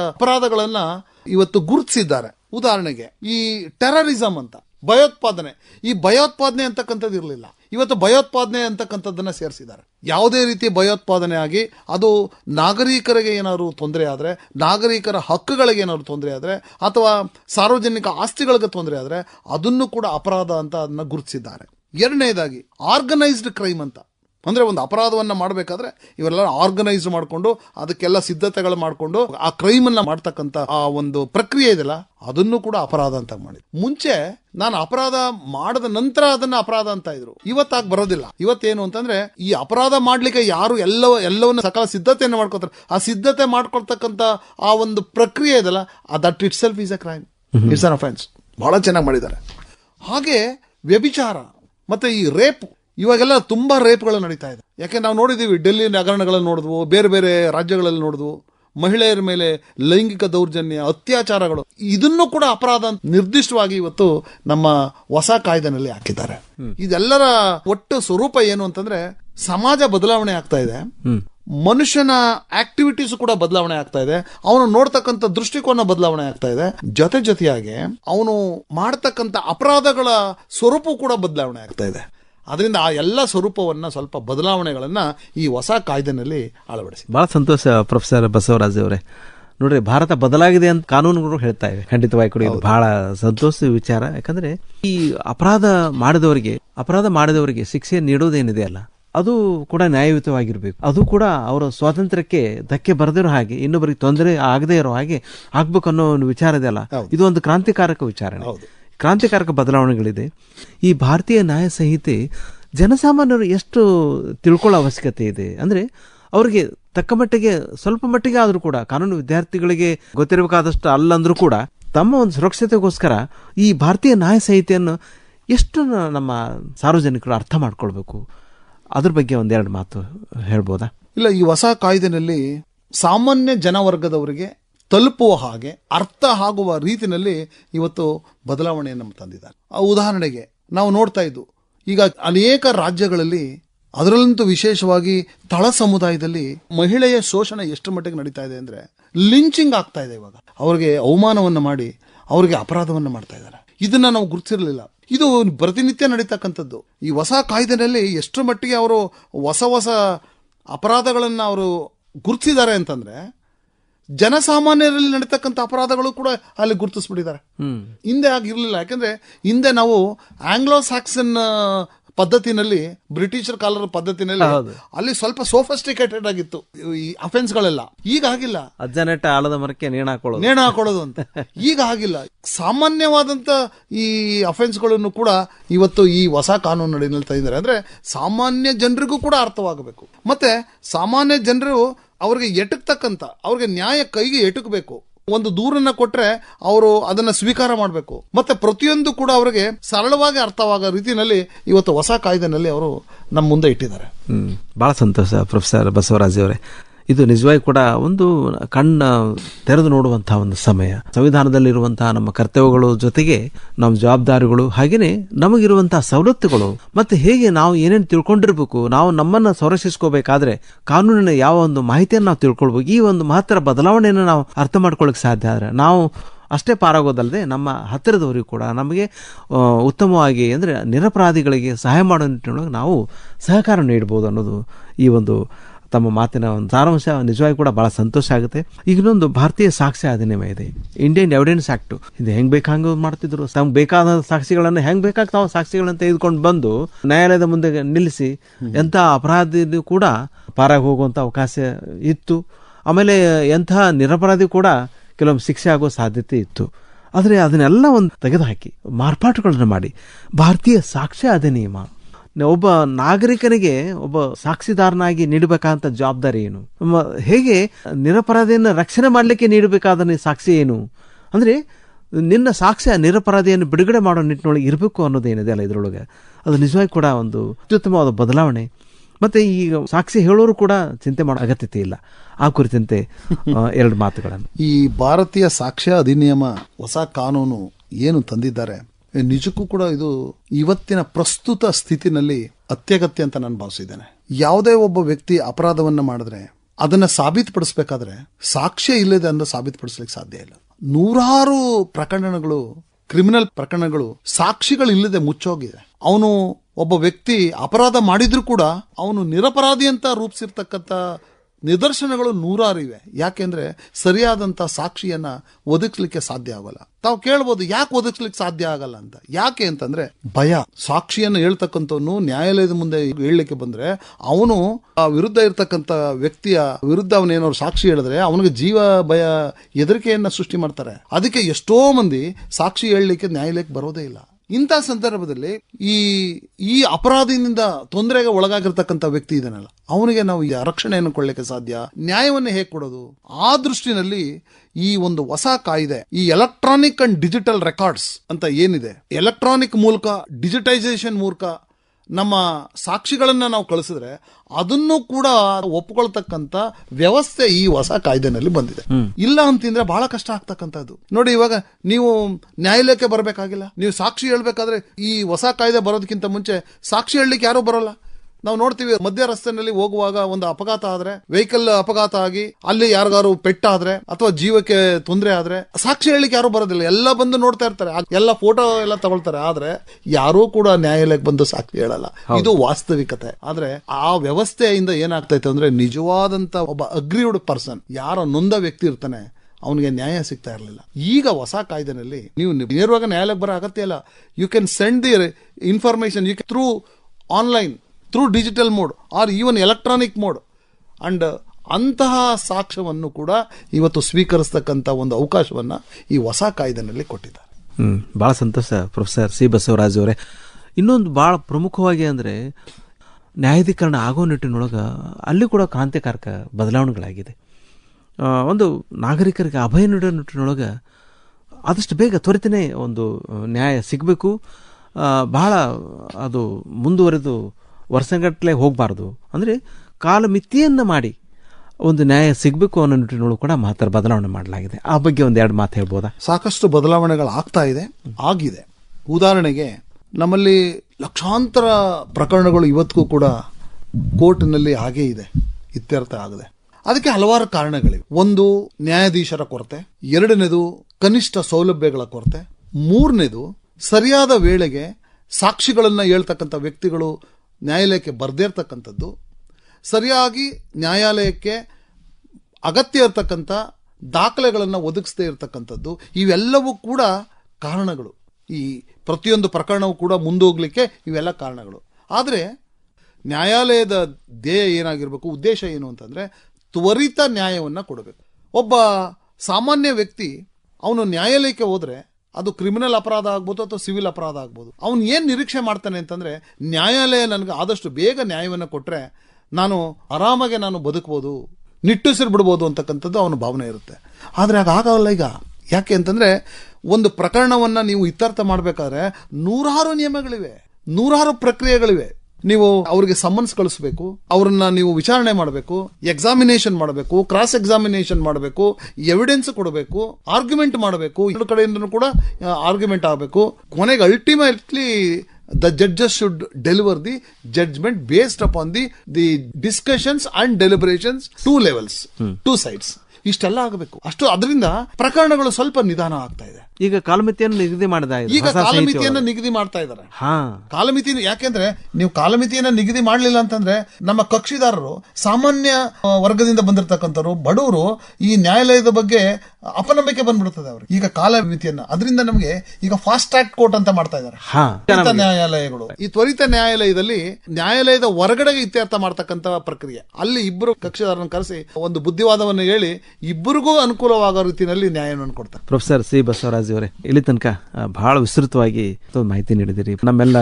ಅಪರಾಧಗಳನ್ನ ಇವತ್ತು ಗುರುತಿಸಿದ್ದಾರೆ. ಉದಾಹರಣೆಗೆ, ಈ ಟೆರರಿಸಂ ಅಂತ, ಭಯೋತ್ಪಾದನೆ. ಈ ಭಯೋತ್ಪಾದನೆ ಅಂತಕ್ಕಂಥದ್ದು ಇರಲಿಲ್ಲ. ಇವತ್ತು ಭಯೋತ್ಪಾದನೆ ಅಂತಕ್ಕಂಥದ್ದನ್ನ ಸೇರಿಸಿದ್ದಾರೆ. ಯಾವುದೇ ರೀತಿ ಭಯೋತ್ಪಾದನೆ ಆಗಿ, ಅದು ನಾಗರಿಕರಿಗೆ ಏನಾದ್ರು ತೊಂದರೆ ಆದರೆ, ನಾಗರಿಕರ ಹಕ್ಕುಗಳಿಗೆ ಏನಾದ್ರು ತೊಂದರೆ ಆದರೆ, ಅಥವಾ ಸಾರ್ವಜನಿಕ ಆಸ್ತಿಗಳಿಗೆ ತೊಂದರೆ ಆದರೆ, ಅದನ್ನು ಕೂಡ ಅಪರಾಧ ಅಂತ ಅದನ್ನ ಗುರುತಿಸಿದ್ದಾರೆ. ಎರಡನೇದಾಗಿ ಆರ್ಗನೈಸ್ಡ್ ಕ್ರೈಮ್ ಅಂತ. ಅಂದ್ರೆ ಒಂದು ಅಪರಾಧವನ್ನು ಮಾಡಬೇಕಾದ್ರೆ ಇವೆಲ್ಲ ಆರ್ಗನೈಸ್ ಮಾಡಿಕೊಂಡು ಅದಕ್ಕೆಲ್ಲ ಸಿದ್ಧತೆಗಳು ಮಾಡಿಕೊಂಡು ಆ ಕ್ರೈಮ್ ಅನ್ನ ಮಾಡ್ತಕ್ಕಂಥ ಆ ಒಂದು ಪ್ರಕ್ರಿಯೆ ಇದೆಯಲ್ಲ ಅದನ್ನು ಕೂಡ ಅಪರಾಧ ಅಂತ ಮಾಡಿದ್ರು. ಮುಂಚೆ ನಾನು ಅಪರಾಧ ಮಾಡಿದ ನಂತರ ಅದನ್ನ ಅಪರಾಧ ಅಂತ ಇದ್ರು. ಇವತ್ತಾಗ ಬರೋದಿಲ್ಲ. ಇವತ್ತೇನು ಅಂತಂದ್ರೆ ಈ ಅಪರಾಧ ಮಾಡ್ಲಿಕ್ಕೆ ಯಾರು ಎಲ್ಲವ ಎಲ್ಲವನ್ನ ಸಕಲ ಸಿದ್ಧತೆಯನ್ನು ಮಾಡ್ಕೊತಾರೆ. ಆ ಸಿದ್ಧತೆ ಮಾಡ್ಕೊಳ್ತಕ್ಕಂಥ ಆ ಒಂದು ಪ್ರಕ್ರಿಯೆ ಇದೆಲ್ಲ that itself is a crime it's an offence ಬಹಳ ಚೆನ್ನಾಗಿ ಮಾಡಿದ್ದಾರೆ. ಹಾಗೆ ವ್ಯಭಿಚಾರ ಮತ್ತೆ ಈ ರೇಪ್ ಇವಾಗೆಲ್ಲ ತುಂಬಾ ರೇಪ್ಗಳು ನಡೀತಾ ಇದೆ. ಯಾಕೆ ನಾವು ನೋಡಿದೀವಿ ಡೆಲ್ಲಿ ನಗರಗಳಲ್ಲಿ ನೋಡಿದ್ವು ಬೇರೆ ಬೇರೆ ರಾಜ್ಯಗಳಲ್ಲಿ ನೋಡಿದ್ವು ಮಹಿಳೆಯರ ಮೇಲೆ ಲೈಂಗಿಕ ದೌರ್ಜನ್ಯ ಅತ್ಯಾಚಾರಗಳು. ಇದನ್ನು ಕೂಡ ಅಪರಾಧ ನಿರ್ದಿಷ್ಟವಾಗಿ ಇವತ್ತು ನಮ್ಮ ಹೊಸ ಕಾಯ್ದೆನಲ್ಲಿ ಹಾಕಿದ್ದಾರೆ. ಇದೆಲ್ಲರ ಒಟ್ಟು ಸ್ವರೂಪ ಏನು ಅಂತಂದ್ರೆ ಸಮಾಜ ಬದಲಾವಣೆ ಆಗ್ತಾ ಇದೆ. ಮನುಷ್ಯನ ಆಕ್ಟಿವಿಟೀಸ್ ಕೂಡ ಬದಲಾವಣೆ ಆಗ್ತಾ ಇದೆ. ಅವನು ನೋಡ್ತಕ್ಕಂಥ ದೃಷ್ಟಿಕೋನ ಬದಲಾವಣೆ ಆಗ್ತಾ ಇದೆ. ಜೊತೆ ಜೊತೆಯಾಗಿ ಅವನು ಮಾಡ್ತಕ್ಕಂಥ ಅಪರಾಧಗಳ ಸ್ವರೂಪ ಕೂಡ ಬದಲಾವಣೆ ಆಗ್ತಾ ಇದೆ. ಅದರಿಂದ ಆ ಎಲ್ಲ ಸ್ವರೂಪವನ್ನ ಸ್ವಲ್ಪ ಬದಲಾವಣೆಗಳನ್ನು ಈ ಹೊಸ ಕಾಯ್ದೆನಲ್ಲಿ ಅಳವಡಿಸಿ. ಬಹಳ ಸಂತೋಷ ಪ್ರೊಫೆಸರ್ ಬಸವರಾಜ್ ಅವರೇ. ನೋಡ್ರಿ ಭಾರತ ಬದಲಾಗಿದೆ ಅಂತ ಕಾನೂನುಗಳು ಹೇಳ್ತಾ ಇವೆ. ಖಂಡಿತವಾಗಿ ಕೂಡ ಇದು ಬಹಳ ಸಂತೋಷ ವಿಚಾರ. ಯಾಕಂದ್ರೆ ಈ ಅಪರಾಧ ಮಾಡಿದವರಿಗೆ ಅಪರಾಧ ಮಾಡಿದವರಿಗೆ ಶಿಕ್ಷೆ ನೀಡೋದೇನಿದೆ ಅಲ್ಲ ಅದು ಕೂಡ ನ್ಯಾಯಯುತವಾಗಿರ್ಬೇಕು. ಅದು ಕೂಡ ಅವರ ಸ್ವಾತಂತ್ರ್ಯಕ್ಕೆ ಧಕ್ಕೆ ಬರದಿರೋ ಹಾಗೆ ಇನ್ನೊಬ್ಬರಿಗೆ ತೊಂದರೆ ಆಗದೇ ಇರೋ ಹಾಗೆ ಆಗ್ಬೇಕು ಅನ್ನೋ ಒಂದು ವಿಚಾರ ಇದೆಯಲ್ಲ ಇದು ಒಂದು ಕ್ರಾಂತಿಕಾರಕ ವಿಚಾರಣೆ. ಕ್ರಾಂತಿಕಾರಕ ಬದಲಾವಣೆಗಳಿದೆ. ಈ ಭಾರತೀಯ ನ್ಯಾಯ ಸಂಹಿತೆ ಜನಸಾಮಾನ್ಯರು ಎಷ್ಟು ತಿಳ್ಕೊಳ್ಳೋ ಅವಶ್ಯಕತೆ ಇದೆ. ಅಂದರೆ ಅವರಿಗೆ ತಕ್ಕ ಮಟ್ಟಿಗೆ, ಸ್ವಲ್ಪ ಮಟ್ಟಿಗೆ ಆದರೂ ಕೂಡ, ಕಾನೂನು ವಿದ್ಯಾರ್ಥಿಗಳಿಗೆ ಗೊತ್ತಿರಬೇಕಾದಷ್ಟು ಅಲ್ಲಂದ್ರೂ ಕೂಡ, ತಮ್ಮ ಒಂದು ಸುರಕ್ಷತೆಗೋಸ್ಕರ ಈ ಭಾರತೀಯ ನ್ಯಾಯ ಸಂಹಿತೆಯನ್ನು ಎಷ್ಟು ನಮ್ಮ ಸಾರ್ವಜನಿಕರು ಅರ್ಥ ಮಾಡ್ಕೊಳ್ಬೇಕು? ಅದ್ರ ಬಗ್ಗೆ ಒಂದೆರಡು ಮಾತು ಹೇಳ್ಬೋದಾ? ಇಲ್ಲ, ಈ ಹೊಸ ಕಾಯ್ದೆನಲ್ಲಿ ಸಾಮಾನ್ಯ ಜನವರ್ಗದವರಿಗೆ ತಲುಪುವ ಹಾಗೆ ಅರ್ಥ ಆಗುವ ರೀತಿಯಲ್ಲಿ ಇವತ್ತು ಬದಲಾವಣೆಯನ್ನು ತಂದಿದ್ದಾರೆ. ಆ ಉದಾಹರಣೆಗೆ ನಾವು ನೋಡ್ತಾ ಇದ್ದು, ಈಗ ಅನೇಕ ರಾಜ್ಯಗಳಲ್ಲಿ ಅದರಲ್ಲಂತೂ ವಿಶೇಷವಾಗಿ ತಳ ಸಮುದಾಯದಲ್ಲಿ ಮಹಿಳೆಯ ಶೋಷಣೆ ಎಷ್ಟು ಮಟ್ಟಿಗೆ ನಡೀತಾ ಇದೆ ಅಂದರೆ ಲಿಂಚಿಂಗ್ ಆಗ್ತಾ ಇದೆ ಇವಾಗ. ಅವ್ರಿಗೆ ಅವಮಾನವನ್ನು ಮಾಡಿ ಅವರಿಗೆ ಅಪರಾಧವನ್ನು ಮಾಡ್ತಾ ಇದ್ದಾರೆ. ಇದನ್ನ ನಾವು ಗುರುತಿರಲಿಲ್ಲ ಇದು ಪ್ರತಿನಿತ್ಯ ನಡೀತಕ್ಕಂಥದ್ದು. ಈ ಹೊಸ ಕಾಯ್ದೆನಲ್ಲಿ ಎಷ್ಟು ಮಟ್ಟಿಗೆ ಅವರು ಹೊಸ ಹೊಸ ಅಪರಾಧಗಳನ್ನು ಅವರು ಗುರುತಿಸಿದ್ದಾರೆ ಅಂತಂದ್ರೆ ಜನಸಾಮಾನ್ಯರಲ್ಲಿ ನಡೀತಕ್ಕಂಥ ಅಪರಾಧಗಳು ಕೂಡ ಅಲ್ಲಿ ಗುರುತಿಸ್ಬಿಟ್ಟಿದ್ದಾರೆ. ಹಿಂದೆ ಆಗಿರಲಿಲ್ಲ. ಯಾಕಂದ್ರೆ ಹಿಂದೆ ನಾವು ಆಂಗ್ಲೋ ಸ್ಯಾಕ್ಸನ್ ಪದ್ಧತಿನಲ್ಲಿ ಬ್ರಿಟಿಷರ್ ಕಾಲದ ಪದ್ಧತಿನಲ್ಲಿ ಅಲ್ಲಿ ಸ್ವಲ್ಪ ಸೋಫಿಸ್ಟಿಕೇಟೆಡ್ ಆಗಿತ್ತು. ಈ ಅಫೆನ್ಸ್ಗಳೆಲ್ಲ. ಈಗ ಆಗಿಲ್ಲ. ಅಜ್ಜನೆಟ್ಟ ಆಳದ ಮರಕ್ಕೆ ನೇಣ ಹಾಕೊಳ್ಳೋದು. ನೇಣ ಹಾಕೊಳ್ಳೋದು ಅಂತ. ಈಗ ಆಗಿಲ್ಲ. ಸಾಮಾನ್ಯವಾದಂತ ಈ ಅಫೆನ್ಸ್ಗಳನ್ನು ಕೂಡ ಇವತ್ತು ಈ ಹೊಸ ಕಾನೂನು ನಡಿನಲ್ಲಿ ತಂದಿದ್ದಾರೆ ಅಂದ್ರೆ ಸಾಮಾನ್ಯ ಜನರಿಗೂ ಕೂಡ ಅರ್ಥವಾಗಬೇಕು. ಮತ್ತೆ ಸಾಮಾನ್ಯ ಜನರು ಅವ್ರಿಗೆ ಎಟುಕ್ತಕ್ಕಂಥ ಅವ್ರಿಗೆ ನ್ಯಾಯ ಕೈಗೆ ಎಟುಕಬೇಕು. ಒಂದು ದೂರನ್ನ ಕೊಟ್ರೆ ಅವರು ಅದನ್ನ ಸ್ವೀಕಾರ ಮಾಡಬೇಕು. ಮತ್ತೆ ಪ್ರತಿಯೊಂದು ಕೂಡ ಅವರಿಗೆ ಸರಳವಾಗಿ ಅರ್ಥವಾಗೋ ರೀತಿಯಲ್ಲಿ ಇವತ್ತು ಹೊಸ ಕಾಯ್ದೆನಲ್ಲಿ ಅವರು ನಮ್ಮ ಮುಂದೆ ಇಟ್ಟಿದ್ದಾರೆ. ಬಹಳ ಸಂತೋಷ ಪ್ರೊಫೆಸರ್ ಬಸವರಾಜ್ ಅವರೇ. ಇದು ನಿಜವಾಗಿ ಕೂಡ ಒಂದು ಕಣ್ಣ ತೆರೆದು ನೋಡುವಂತಹ ಒಂದು ಸಮಯ. ಸಂವಿಧಾನದಲ್ಲಿರುವಂತಹ ನಮ್ಮ ಕರ್ತವ್ಯಗಳು ಜೊತೆಗೆ ನಮ್ಮ ಜವಾಬ್ದಾರಿಗಳು ಹಾಗೇನೆ ನಮಗಿರುವಂತಹ ಸವಲತ್ತುಗಳು. ಮತ್ತೆ ಹೇಗೆ ನಾವು ಏನೇನು ತಿಳ್ಕೊಂಡಿರ್ಬೇಕು, ನಾವು ನಮ್ಮನ್ನ ಸಂರಕ್ಷಿಸ್ಕೋಬೇಕಾದ್ರೆ ಕಾನೂನಿನ ಯಾವ ಒಂದು ಮಾಹಿತಿಯನ್ನು ನಾವು ತಿಳ್ಕೊಳ್ಬೇಕು, ಈ ಒಂದು ಮಹತ್ತರ ಬದಲಾವಣೆಯನ್ನು ನಾವು ಅರ್ಥ ಮಾಡ್ಕೊಳ್ಳಿಕ್ಕೆ ಸಾಧ್ಯ ಆದ್ರೆ ನಾವು ಅಷ್ಟೇ ಪಾರಾಗೋದಲ್ಲದೆ ನಮ್ಮ ಹತ್ತಿರದವರಿಗೂ ಕೂಡ ನಮಗೆ ಉತ್ತಮವಾಗಿ ಅಂದರೆ ನಿರಪರಾಧಿಗಳಿಗೆ ಸಹಾಯ ಮಾಡೋ ನಿಟ್ಟಿನೊಳಗೆ ನಾವು ಸಹಕಾರ ನೀಡ್ಬೋದು ಅನ್ನೋದು ಈ ಒಂದು ತಮ್ಮ ಮಾತಿನ ಒಂದು ಸಾರಾಂಶ ನಿಜವಾಗಿ ಕೂಡ ಬಹಳ ಸಂತೋಷ ಆಗುತ್ತೆ. ಇನ್ನೊಂದು ಭಾರತೀಯ ಸಾಕ್ಷ್ಯ ಅಧಿನಿಯಮ ಇದೆ. ಇಂಡಿಯನ್ ಎವಿಡೆನ್ಸ್ ಆಕ್ಟ್ ಇದು ಹೆಂಗ್ ಬೇಕಾಂಗ ಮಾಡ್ತಿದ್ರು? ತಮ್ಗೆ ಬೇಕಾದ ಸಾಕ್ಷಿಗಳನ್ನು ಹೆಂಗ್ ಬೇಕಾಗ ತಾವು ಸಾಕ್ಷಿಗಳನ್ನು ತೆಗೆದುಕೊಂಡು ಬಂದು ನ್ಯಾಯಾಲಯದ ಮುಂದೆ ನಿಲ್ಲಿಸಿ ಎಂಥ ಅಪರಾಧಿನೂ ಕೂಡ ಪಾರಾಗಿ ಹೋಗುವಂಥ ಅವಕಾಶ ಇತ್ತು. ಆಮೇಲೆ ಎಂಥ ನಿರಪರಾಧಿ ಕೂಡ ಕೆಲವೊಮ್ಮೆ ಶಿಕ್ಷೆ ಆಗೋ ಸಾಧ್ಯತೆ ಇತ್ತು. ಆದರೆ ಅದನ್ನೆಲ್ಲ ಒಂದು ತೆಗೆದುಹಾಕಿ ಮಾರ್ಪಾಟುಗಳನ್ನು ಮಾಡಿ. ಭಾರತೀಯ ಸಾಕ್ಷ್ಯ ಅಧಿನಿಯಮ. ಒಬ್ಬ ನಾಗರಿಕನಿಗೆ ಒಬ್ಬ ಸಾಕ್ಷಿದಾರನಾಗಿ ನೀಡಬೇಕಾದಂತ ಜವಾಬ್ದಾರಿ ಏನು? ಹೇಗೆ ನಿರಪರಾಧಿಯನ್ನು ರಕ್ಷಣೆ ಮಾಡಲಿಕ್ಕೆ ನೀಡಬೇಕಾದ ಸಾಕ್ಷಿ ಏನು? ಅಂದರೆ ನಿನ್ನ ಸಾಕ್ಷ್ಯ ನಿರಪರಾಧಿಯನ್ನು ಬಿಡುಗಡೆ ಮಾಡೋ ನಿಟ್ಟಿನೊಳಗೆ ಇರಬೇಕು ಅನ್ನೋದೇನಿದೆ ಅಲ್ಲ ಇದರೊಳಗೆ? ಅದು ನಿಜವಾಗಿ ಕೂಡ ಒಂದು ಅತ್ಯುತ್ತಮವಾದ ಬದಲಾವಣೆ. ಮತ್ತೆ ಈಗ ಸಾಕ್ಷಿ ಹೇಳೋರು ಕೂಡ ಚಿಂತೆ ಮಾಡೋ ಅಗತ್ಯತೆ ಇಲ್ಲ. ಆ ಕುರಿತಂತೆ ಆ, ಎರಡು ಮಾತುಗಳನ್ನು. ಈ ಭಾರತೀಯ ಸಾಕ್ಷ್ಯ ಅಧಿನಿಯಮ ಹೊಸ ಕಾನೂನು ಏನು ತಂದಿದ್ದಾರೆ? ನಿಜಕ್ಕೂ ಕೂಡ ಇದು ಇವತ್ತಿನ ಪ್ರಸ್ತುತ ಸ್ಥಿತಿನಲ್ಲಿ ಅತ್ಯಗತ್ಯ ಅಂತ ನಾನು ಭಾವಿಸಿದ್ದೇನೆ. ಯಾವುದೇ ಒಬ್ಬ ವ್ಯಕ್ತಿ ಅಪರಾಧವನ್ನ ಮಾಡಿದ್ರೆ, ಅದನ್ನ ಸಾಬೀತುಪಡಿಸಬೇಕಾದ್ರೆ ಸಾಕ್ಷ್ಯ ಇಲ್ಲದೆ ಅಂದ್ರೆ ಸಾಬೀತುಪಡಿಸ್ಲಿಕ್ಕೆ ಸಾಧ್ಯ ಇಲ್ಲ. ನೂರಾರು ಪ್ರಕರಣಗಳು, ಕ್ರಿಮಿನಲ್ ಪ್ರಕರಣಗಳು ಸಾಕ್ಷಿಗಳಿಲ್ಲದೆ ಮುಚ್ಚೋಗಿದೆ. ಅವನು ಒಬ್ಬ ವ್ಯಕ್ತಿ ಅಪರಾಧ ಮಾಡಿದ್ರು ಕೂಡ ಅವನು ನಿರಪರಾಧಿ ಅಂತ ರೂಪಿಸಿರ್ತಕ್ಕಂಥ ನಿದರ್ಶನಗಳು ನೂರಾರಿವೆ ಯಾಕೆಂದ್ರೆ ಸರಿಯಾದಂತ ಸಾಕ್ಷಿಯನ್ನ ಒದಗಿಸ್ಲಿಕ್ಕೆ ಸಾಧ್ಯ ಆಗಲ್ಲ. ತಾವು ಕೇಳ್ಬೋದು, ಯಾಕೆ ಒದಗಿಸ್ಲಿಕ್ಕೆ ಸಾಧ್ಯ ಆಗಲ್ಲ ಅಂತ. ಯಾಕೆ ಅಂತಂದ್ರೆ ಭಯ. ಸಾಕ್ಷಿಯನ್ನು ಹೇಳ್ತಕ್ಕಂಥವ್ನು ನ್ಯಾಯಾಲಯದ ಮುಂದೆ ಹೇಳಲಿಕ್ಕೆ ಬಂದ್ರೆ ಅವನು ಆ ವಿರುದ್ಧ ಇರ್ತಕ್ಕಂಥ ವ್ಯಕ್ತಿಯ ವಿರುದ್ಧ ಅವನೇನಾದ್ರು ಸಾಕ್ಷಿ ಹೇಳಿದ್ರೆ ಅವನಿಗೆ ಜೀವ ಭಯ, ಹೆದರಿಕೆಯನ್ನ ಸೃಷ್ಟಿ ಮಾಡ್ತಾರೆ. ಅದಕ್ಕೆ ಎಷ್ಟೋ ಮಂದಿ ಸಾಕ್ಷಿ ಹೇಳಲಿಕ್ಕೆ ನ್ಯಾಯಾಲಯಕ್ಕೆ ಬರೋದೇ ಇಲ್ಲ. ಇಂಥ ಸಂದರ್ಭದಲ್ಲಿ ಈ ಈ ಅಪರಾಧದಿಂದ ತೊಂದರೆಗೆ ಒಳಗಾಗಿರ್ತಕ್ಕಂಥ ವ್ಯಕ್ತಿ ಇದನ್ನಲ್ಲ ಅವನಿಗೆ ನಾವು ಈ ರಕ್ಷಣೆಯನ್ನು ಕೊಡ್ಲಿಕ್ಕೆ ಸಾಧ್ಯ? ನ್ಯಾಯವನ್ನು ಹೇಗೆ ಕೊಡೋದು? ಆ ದೃಷ್ಟಿನಲ್ಲಿ ಈ ಒಂದು ಹೊಸ ಕಾಯ್ದೆ, ಈ ಎಲೆಕ್ಟ್ರಾನಿಕ್ ಅಂಡ್ ಡಿಜಿಟಲ್ ರೆಕಾರ್ಡ್ಸ್ ಅಂತ ಏನಿದೆ? ಎಲೆಕ್ಟ್ರಾನಿಕ್ ಮೂಲಕ ಡಿಜಿಟೈಸೇಷನ್ ಮೂಲಕ ನಮ್ಮ ಸಾಕ್ಷಿಗಳನ್ನು ನಾವು ಕಳಿಸಿದ್ರೆ ಅದನ್ನು ಕೂಡ ಒಪ್ಪಿಕೊಳ್ತಕ್ಕಂಥ ವ್ಯವಸ್ಥೆ ಈ ಹೊಸ ಕಾಯ್ದೆನಲ್ಲಿ ಬಂದಿದೆ. ಇಲ್ಲ ಅಂತಂದ್ರೆ ಬಹಳ ಕಷ್ಟ ಆಗ್ತಕ್ಕಂಥದ್ದು. ನೋಡಿ ಇವಾಗ ನೀವು ನ್ಯಾಯಾಲಯಕ್ಕೆ ಬರಬೇಕಾಗಿಲ್ಲ. ನೀವು ಸಾಕ್ಷಿ ಹೇಳ್ಬೇಕಾದ್ರೆ ಈ ಹೊಸ ಕಾಯ್ದೆ ಬರೋದಕ್ಕಿಂತ ಮುಂಚೆ ಸಾಕ್ಷಿ ಹೇಳಲಿಕ್ಕೆ ಯಾರೂ ಬರೋಲ್ಲ. ನಾವು ನೋಡ್ತೀವಿ ಮಧ್ಯ ರಸ್ತೆನಲ್ಲಿ ಹೋಗುವಾಗ ಒಂದು ಅಪಘಾತ ಆದ್ರೆ ವೆಹಿಕಲ್ ಅಪಘಾತ ಆಗಿ ಅಲ್ಲಿ ಯಾರಿಗಾರು ಪೆಟ್ಟಾದ್ರೆ ಅಥವಾ ಜೀವಕ್ಕೆ ತೊಂದರೆ ಆದ್ರೆ ಸಾಕ್ಷಿ ಹೇಳಿಕೆ ಯಾರು ಬರೋದಿಲ್ಲ. ಎಲ್ಲ ಬಂದು ನೋಡ್ತಾ ಇರ್ತಾರೆ. ಎಲ್ಲ ಫೋಟೋ ಎಲ್ಲ ತಗೊಳ್ತಾರೆ. ಆದ್ರೆ ಯಾರೂ ಕೂಡ ನ್ಯಾಯಾಲಯಕ್ಕೆ ಬಂದು ಸಾಕ್ಷಿ ಹೇಳಲ್ಲ. ಇದು ವಾಸ್ತವಿಕತೆ. ಆದ್ರೆ ಆ ವ್ಯವಸ್ಥೆಯಿಂದ ಏನಾಗ್ತೈತೆ ಅಂದ್ರೆ ನಿಜವಾದಂತ ಒಬ್ಬ ಅಗ್ರಿವ್ಡ್ ಪರ್ಸನ್ ಯಾರ ನೊಂದ ವ್ಯಕ್ತಿ ಇರ್ತಾನೆ ಅವನಿಗೆ ನ್ಯಾಯ ಸಿಗ್ತಾ ಇರಲಿಲ್ಲ. ಈಗ ಹೊಸ ಕಾಯ್ದೆನಲ್ಲಿ ನೀವು ನೇರವಾಗಿ ನ್ಯಾಯಾಲಯಕ್ಕೆ ಬರೋ ಅಗತ್ಯ ಇಲ್ಲ. You can send the information you through online through digital mode or even electronic mode and ಅಂತಹ ಸಾಕ್ಷ್ಯವನ್ನು ಕೂಡ ಇವತ್ತು ಸ್ವೀಕರಿಸ್ತಕ್ಕಂಥ ಒಂದು ಅವಕಾಶವನ್ನು ಈ ಹೊಸ ಕಾಯ್ದೆನಲ್ಲಿ ಕೊಟ್ಟಿದ್ದಾರೆ. ಹ್ಞೂ ಭಾಳ ಸಂತೋಷ ಪ್ರೊಫೆಸರ್ ಸಿ ಬಸವರಾಜ್ ಅವರೇ. ಇನ್ನೊಂದು ಭಾಳ ಪ್ರಮುಖವಾಗಿ ಅಂದರೆ ನ್ಯಾಯಾಧೀಕರಣ ಆಗೋ ನಿಟ್ಟಿನೊಳಗೆ ಅಲ್ಲಿ ಕೂಡ ಕ್ರಾಂತಿಕಾರಕ ಬದಲಾವಣೆಗಳಾಗಿದೆ. ಒಂದು ನಾಗರಿಕರಿಗೆ ಅಭಯ ನೀಡೋ ನಿಟ್ಟಿನೊಳಗೆ ಆದಷ್ಟು ಬೇಗ ತ್ವರಿತನೇ ಒಂದು ನ್ಯಾಯ ಸಿಗಬೇಕು. ಭಾಳ ಅದು ಮುಂದುವರೆದು ವರ್ಷಗಟ್ಟಲೆ ಹೋಗಬಾರ್ದು. ಅಂದರೆ ಕಾಲಮಿತಿಯನ್ನು ಮಾಡಿ ಒಂದು ನ್ಯಾಯ ಸಿಗಬೇಕು ಅನ್ನೋ ನಿಟ್ಟಿನೊಳಗೆ ಕೂಡ ಮಹತ್ತರ ಬದಲಾವಣೆ ಮಾಡಲಾಗಿದೆ. ಆ ಬಗ್ಗೆ ಒಂದು ಎರಡು ಮಾತು ಹೇಳ್ಬೋದಾ? ಸಾಕಷ್ಟು ಬದಲಾವಣೆಗಳು ಆಗ್ತಾ ಇದೆ, ಆಗಿದೆ. ಉದಾಹರಣೆಗೆ ನಮ್ಮಲ್ಲಿ ಲಕ್ಷಾಂತರ ಪ್ರಕರಣಗಳು ಇವತ್ತಿಗೂ ಕೂಡ ಕೋರ್ಟ್ನಲ್ಲಿ ಹಾಗೇ ಇದೆ, ಇತ್ಯರ್ಥ ಆಗದೆ. ಅದಕ್ಕೆ ಹಲವಾರು ಕಾರಣಗಳಿವೆ. ಒಂದು, ನ್ಯಾಯಾಧೀಶರ ಕೊರತೆ. ಎರಡನೇದು, ಕನಿಷ್ಠ ಸೌಲಭ್ಯಗಳ ಕೊರತೆ. ಮೂರನೇದು, ಸರಿಯಾದ ವೇಳೆಗೆ ಸಾಕ್ಷಿಗಳನ್ನು ಹೇಳ್ತಕ್ಕಂಥ ವ್ಯಕ್ತಿಗಳು ನ್ಯಾಯಾಲಯಕ್ಕೆ ಬರದೇ ಇರತಕ್ಕಂಥದ್ದು ಸರಿಯಾಗಿ ನ್ಯಾಯಾಲಯಕ್ಕೆ ಅಗತ್ಯ ಇರತಕ್ಕಂಥ ದಾಖಲೆಗಳನ್ನು ಒದಗಿಸದೇ ಇರತಕ್ಕಂಥದ್ದು, ಇವೆಲ್ಲವೂ ಕೂಡ ಕಾರಣಗಳು. ಈ ಪ್ರತಿಯೊಂದು ಪ್ರಕರಣವೂ ಕೂಡ ಮುಂದೋಗಲಿಕ್ಕೆ ಇವೆಲ್ಲ ಕಾರಣಗಳು. ಆದರೆ, ನ್ಯಾಯಾಲಯದ ಧ್ಯೇಯ ಏನಾಗಿರಬೇಕು, ಉದ್ದೇಶ ಏನು ಅಂತಂದರೆ, ತ್ವರಿತ ನ್ಯಾಯವನ್ನು ಕೊಡಬೇಕು. ಒಬ್ಬ ಸಾಮಾನ್ಯ ವ್ಯಕ್ತಿ, ಅವನು ನ್ಯಾಯಾಲಯಕ್ಕೆ ಹೋದ್ರೆ ಅದು ಕ್ರಿಮಿನಲ್ ಅಪರಾಧ ಆಗ್ಬೋದು ಅಥವಾ ಸಿವಿಲ್ ಅಪರಾಧ ಆಗ್ಬೋದು. ಅವನು ಏನು ನಿರೀಕ್ಷೆ ಮಾಡ್ತಾನೆ ಅಂತಂದರೆ, ನ್ಯಾಯಾಲಯ ನನಗೆ ಆದಷ್ಟು ಬೇಗ ನ್ಯಾಯವನ್ನು ಕೊಟ್ಟರೆ ನಾನು ಆರಾಮಾಗಿ ನಾನು ಬದುಕ್ಬೋದು ನಿಟ್ಟುಸಿರು ಬಿಡ್ಬೋದು ಅಂತಕ್ಕಂಥದ್ದು ಅವನ ಭಾವನೆ ಇರುತ್ತೆ. ಆದರೆ ಹಾಗಾಗಲ್ಲ ಈಗ. ಯಾಕೆ ಅಂತಂದರೆ, ಒಂದು ಪ್ರಕರಣವನ್ನು ನೀವು ಇತ್ಯರ್ಥ ಮಾಡಬೇಕಾದ್ರೆ ನೂರಾರು ನಿಯಮಗಳಿವೆ, ನೂರಾರು ಪ್ರಕ್ರಿಯೆಗಳಿವೆ. ನೀವು ಅವರಿಗೆ ಸಮನ್ಸ್ ಕಳಿಸ್ಬೇಕು ಅವ್ರನ್ನ ನೀವು ವಿಚಾರಣೆ ಮಾಡಬೇಕು ಎಕ್ಸಾಮಿನೇಷನ್ ಮಾಡಬೇಕು ಕ್ರಾಸ್ ಎಕ್ಸಾಮಿನೇಷನ್ ಮಾಡಬೇಕು ಎವಿಡೆನ್ಸ್ ಕೊಡಬೇಕು ಆರ್ಗ್ಯುಮೆಂಟ್ ಮಾಡಬೇಕು ಎರಡು ಕಡೆಯಿಂದ ಕೂಡ ಆರ್ಗ್ಯುಮೆಂಟ್ ಆಗಬೇಕು. ಕೊನೆಗೆ ultimately the judges should deliver the judgement based upon the the discussions and deliberations two levels two sides ಇಷ್ಟೆಲ್ಲ ಆಗಬೇಕು. ಅಷ್ಟು ಅದರಿಂದ ಪ್ರಕರಣಗಳು ಸ್ವಲ್ಪ ನಿಧಾನ ಆಗ್ತಾ ಇದೆ. ಈಗ ಕಾಲಮಿತಿಯನ್ನು ನಿಗದಿ ಮಾಡಿದ ಈಗ ಕಾಲಮಿತಿಯನ್ನ ನಿಗದಿ ಮಾಡ್ತಾ ಇದ್ದಾರೆ. ಕಾಲಮಿತಿ ಯಾಕೆಂದ್ರೆ ನೀವು ಕಾಲಮಿತಿಯನ್ನ ನಿಗದಿ ಮಾಡಲಿಲ್ಲ ಅಂತಂದ್ರೆ ನಮ್ಮ ಕಕ್ಷಿದಾರರು ಸಾಮಾನ್ಯ ವರ್ಗದಿಂದ ಬಂದಿರತಕ್ಕಂಥವ್ರು ಬಡವರು ಈ ನ್ಯಾಯಾಲಯದ ಬಗ್ಗೆ ಅಪನಂಬಿಕೆ ಬಂದ್ಬಿಡ್ತದೆ ಅವರು ಈಗ ಕಾಲಮಿತಿಯನ್ನ. ಅದರಿಂದ ನಮಗೆ ಈಗ ಫಾಸ್ಟ್ ಟ್ರ್ಯಾಕ್ ಕೋರ್ಟ್ ಅಂತ ಮಾಡ್ತಾ ಇದ್ದಾರೆ. ತ್ವರಿತ ನ್ಯಾಯಾಲಯಗಳು. ಈ ತ್ವರಿತ ನ್ಯಾಯಾಲಯದಲ್ಲಿ ನ್ಯಾಯಾಲಯದ ಹೊರಗಡೆಗೆ ಇತ್ಯರ್ಥ ಮಾಡ್ತಕ್ಕಂತ ಪ್ರಕ್ರಿಯೆ. ಅಲ್ಲಿ ಇಬ್ಬರು ಕಕ್ಷಿದಾರರನ್ನು ಕರೆಸಿ ಒಂದು ಬುದ್ಧಿವಾದವನ್ನು ಹೇಳಿ ಇಬ್ಬರಿಗೂ ಅನುಕೂಲವಾಗೋ ರೀತಿಯಲ್ಲಿ ನ್ಯಾಯವನ್ನು ಕೊಡ್ತಾರೆ. ಪ್ರೊಫೆಸರ್ ಸಿ ಬಸವರಾಜ್ ಅವರೇ ಇಲ್ಲಿ ತನಕ ಬಹಳ ವಿಸ್ತೃತವಾಗಿ ಮಾಹಿತಿ ನೀಡಿದಿರಿ ನಮ್ಮೆಲ್ಲ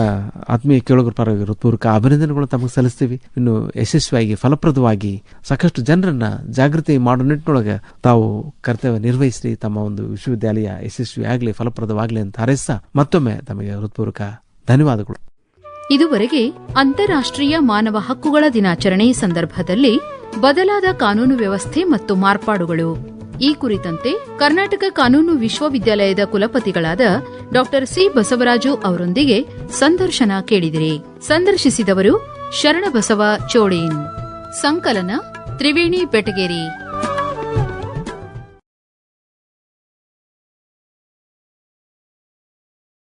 ಆತ್ಮೀಯ ಕೇಳುಗರ ಪರವಾಗಿ ಹೃತ್ಪೂರ್ವಕ ಅಭಿನಂದನೆಗಳು ತಮಗೆ ಸಲ್ಲಿಸ್ತೀವಿ. ಇನ್ನು ಯಶಸ್ವಿಯಾಗಿ, ಫಲಪ್ರದವಾಗಿ ಸಾಕಷ್ಟು ಜನರನ್ನ ಜಾಗೃತಿ ಮಾಡೋ ನಿಟ್ಟಿನೊಳಗೆ ತಾವು ಕರ್ತವ್ಯ ನಿರ್ವಹಿಸಿ ತಮ್ಮ ಒಂದು ವಿಶ್ವವಿದ್ಯಾಲಯ ಯಶಸ್ವಿ ಆಗಲಿ ಫಲಪ್ರದವಾಗಲಿ ಅಂತ ಹಾರೈಸ್ತಾ ಮತ್ತೊಮ್ಮೆ ತಮಗೆ ಹೃತ್ಪೂರ್ವಕ ಧನ್ಯವಾದಗಳು. ಇದುವರೆಗೆ ಅಂತಾರಾಷ್ಟ್ರೀಯ ಮಾನವ ಹಕ್ಕುಗಳ ದಿನಾಚರಣೆ ಸಂದರ್ಭದಲ್ಲಿ ಬದಲಾದ ಕಾನೂನು ವ್ಯವಸ್ಥೆ ಮತ್ತು ಮಾರ್ಪಾಡುಗಳು. ಈ ಕುರಿತಂತೆ ಕರ್ನಾಟಕ ಕಾನೂನು ವಿಶ್ವವಿದ್ಯಾಲಯದ ಕುಲಪತಿಗಳಾದ ಡಾ ಸಿ ಬಸವರಾಜು ಅವರೊಂದಿಗೆ ಸಂದರ್ಶನ ಕೇಳಿದಿರಿ. ಸಂದರ್ಶಿಸಿದವರು ಶರಣಬಸವ ಚೋಳೇನ್. ಸಂಕಲನ ತ್ರಿವೇಣಿ ಬೆಟಗೇರಿ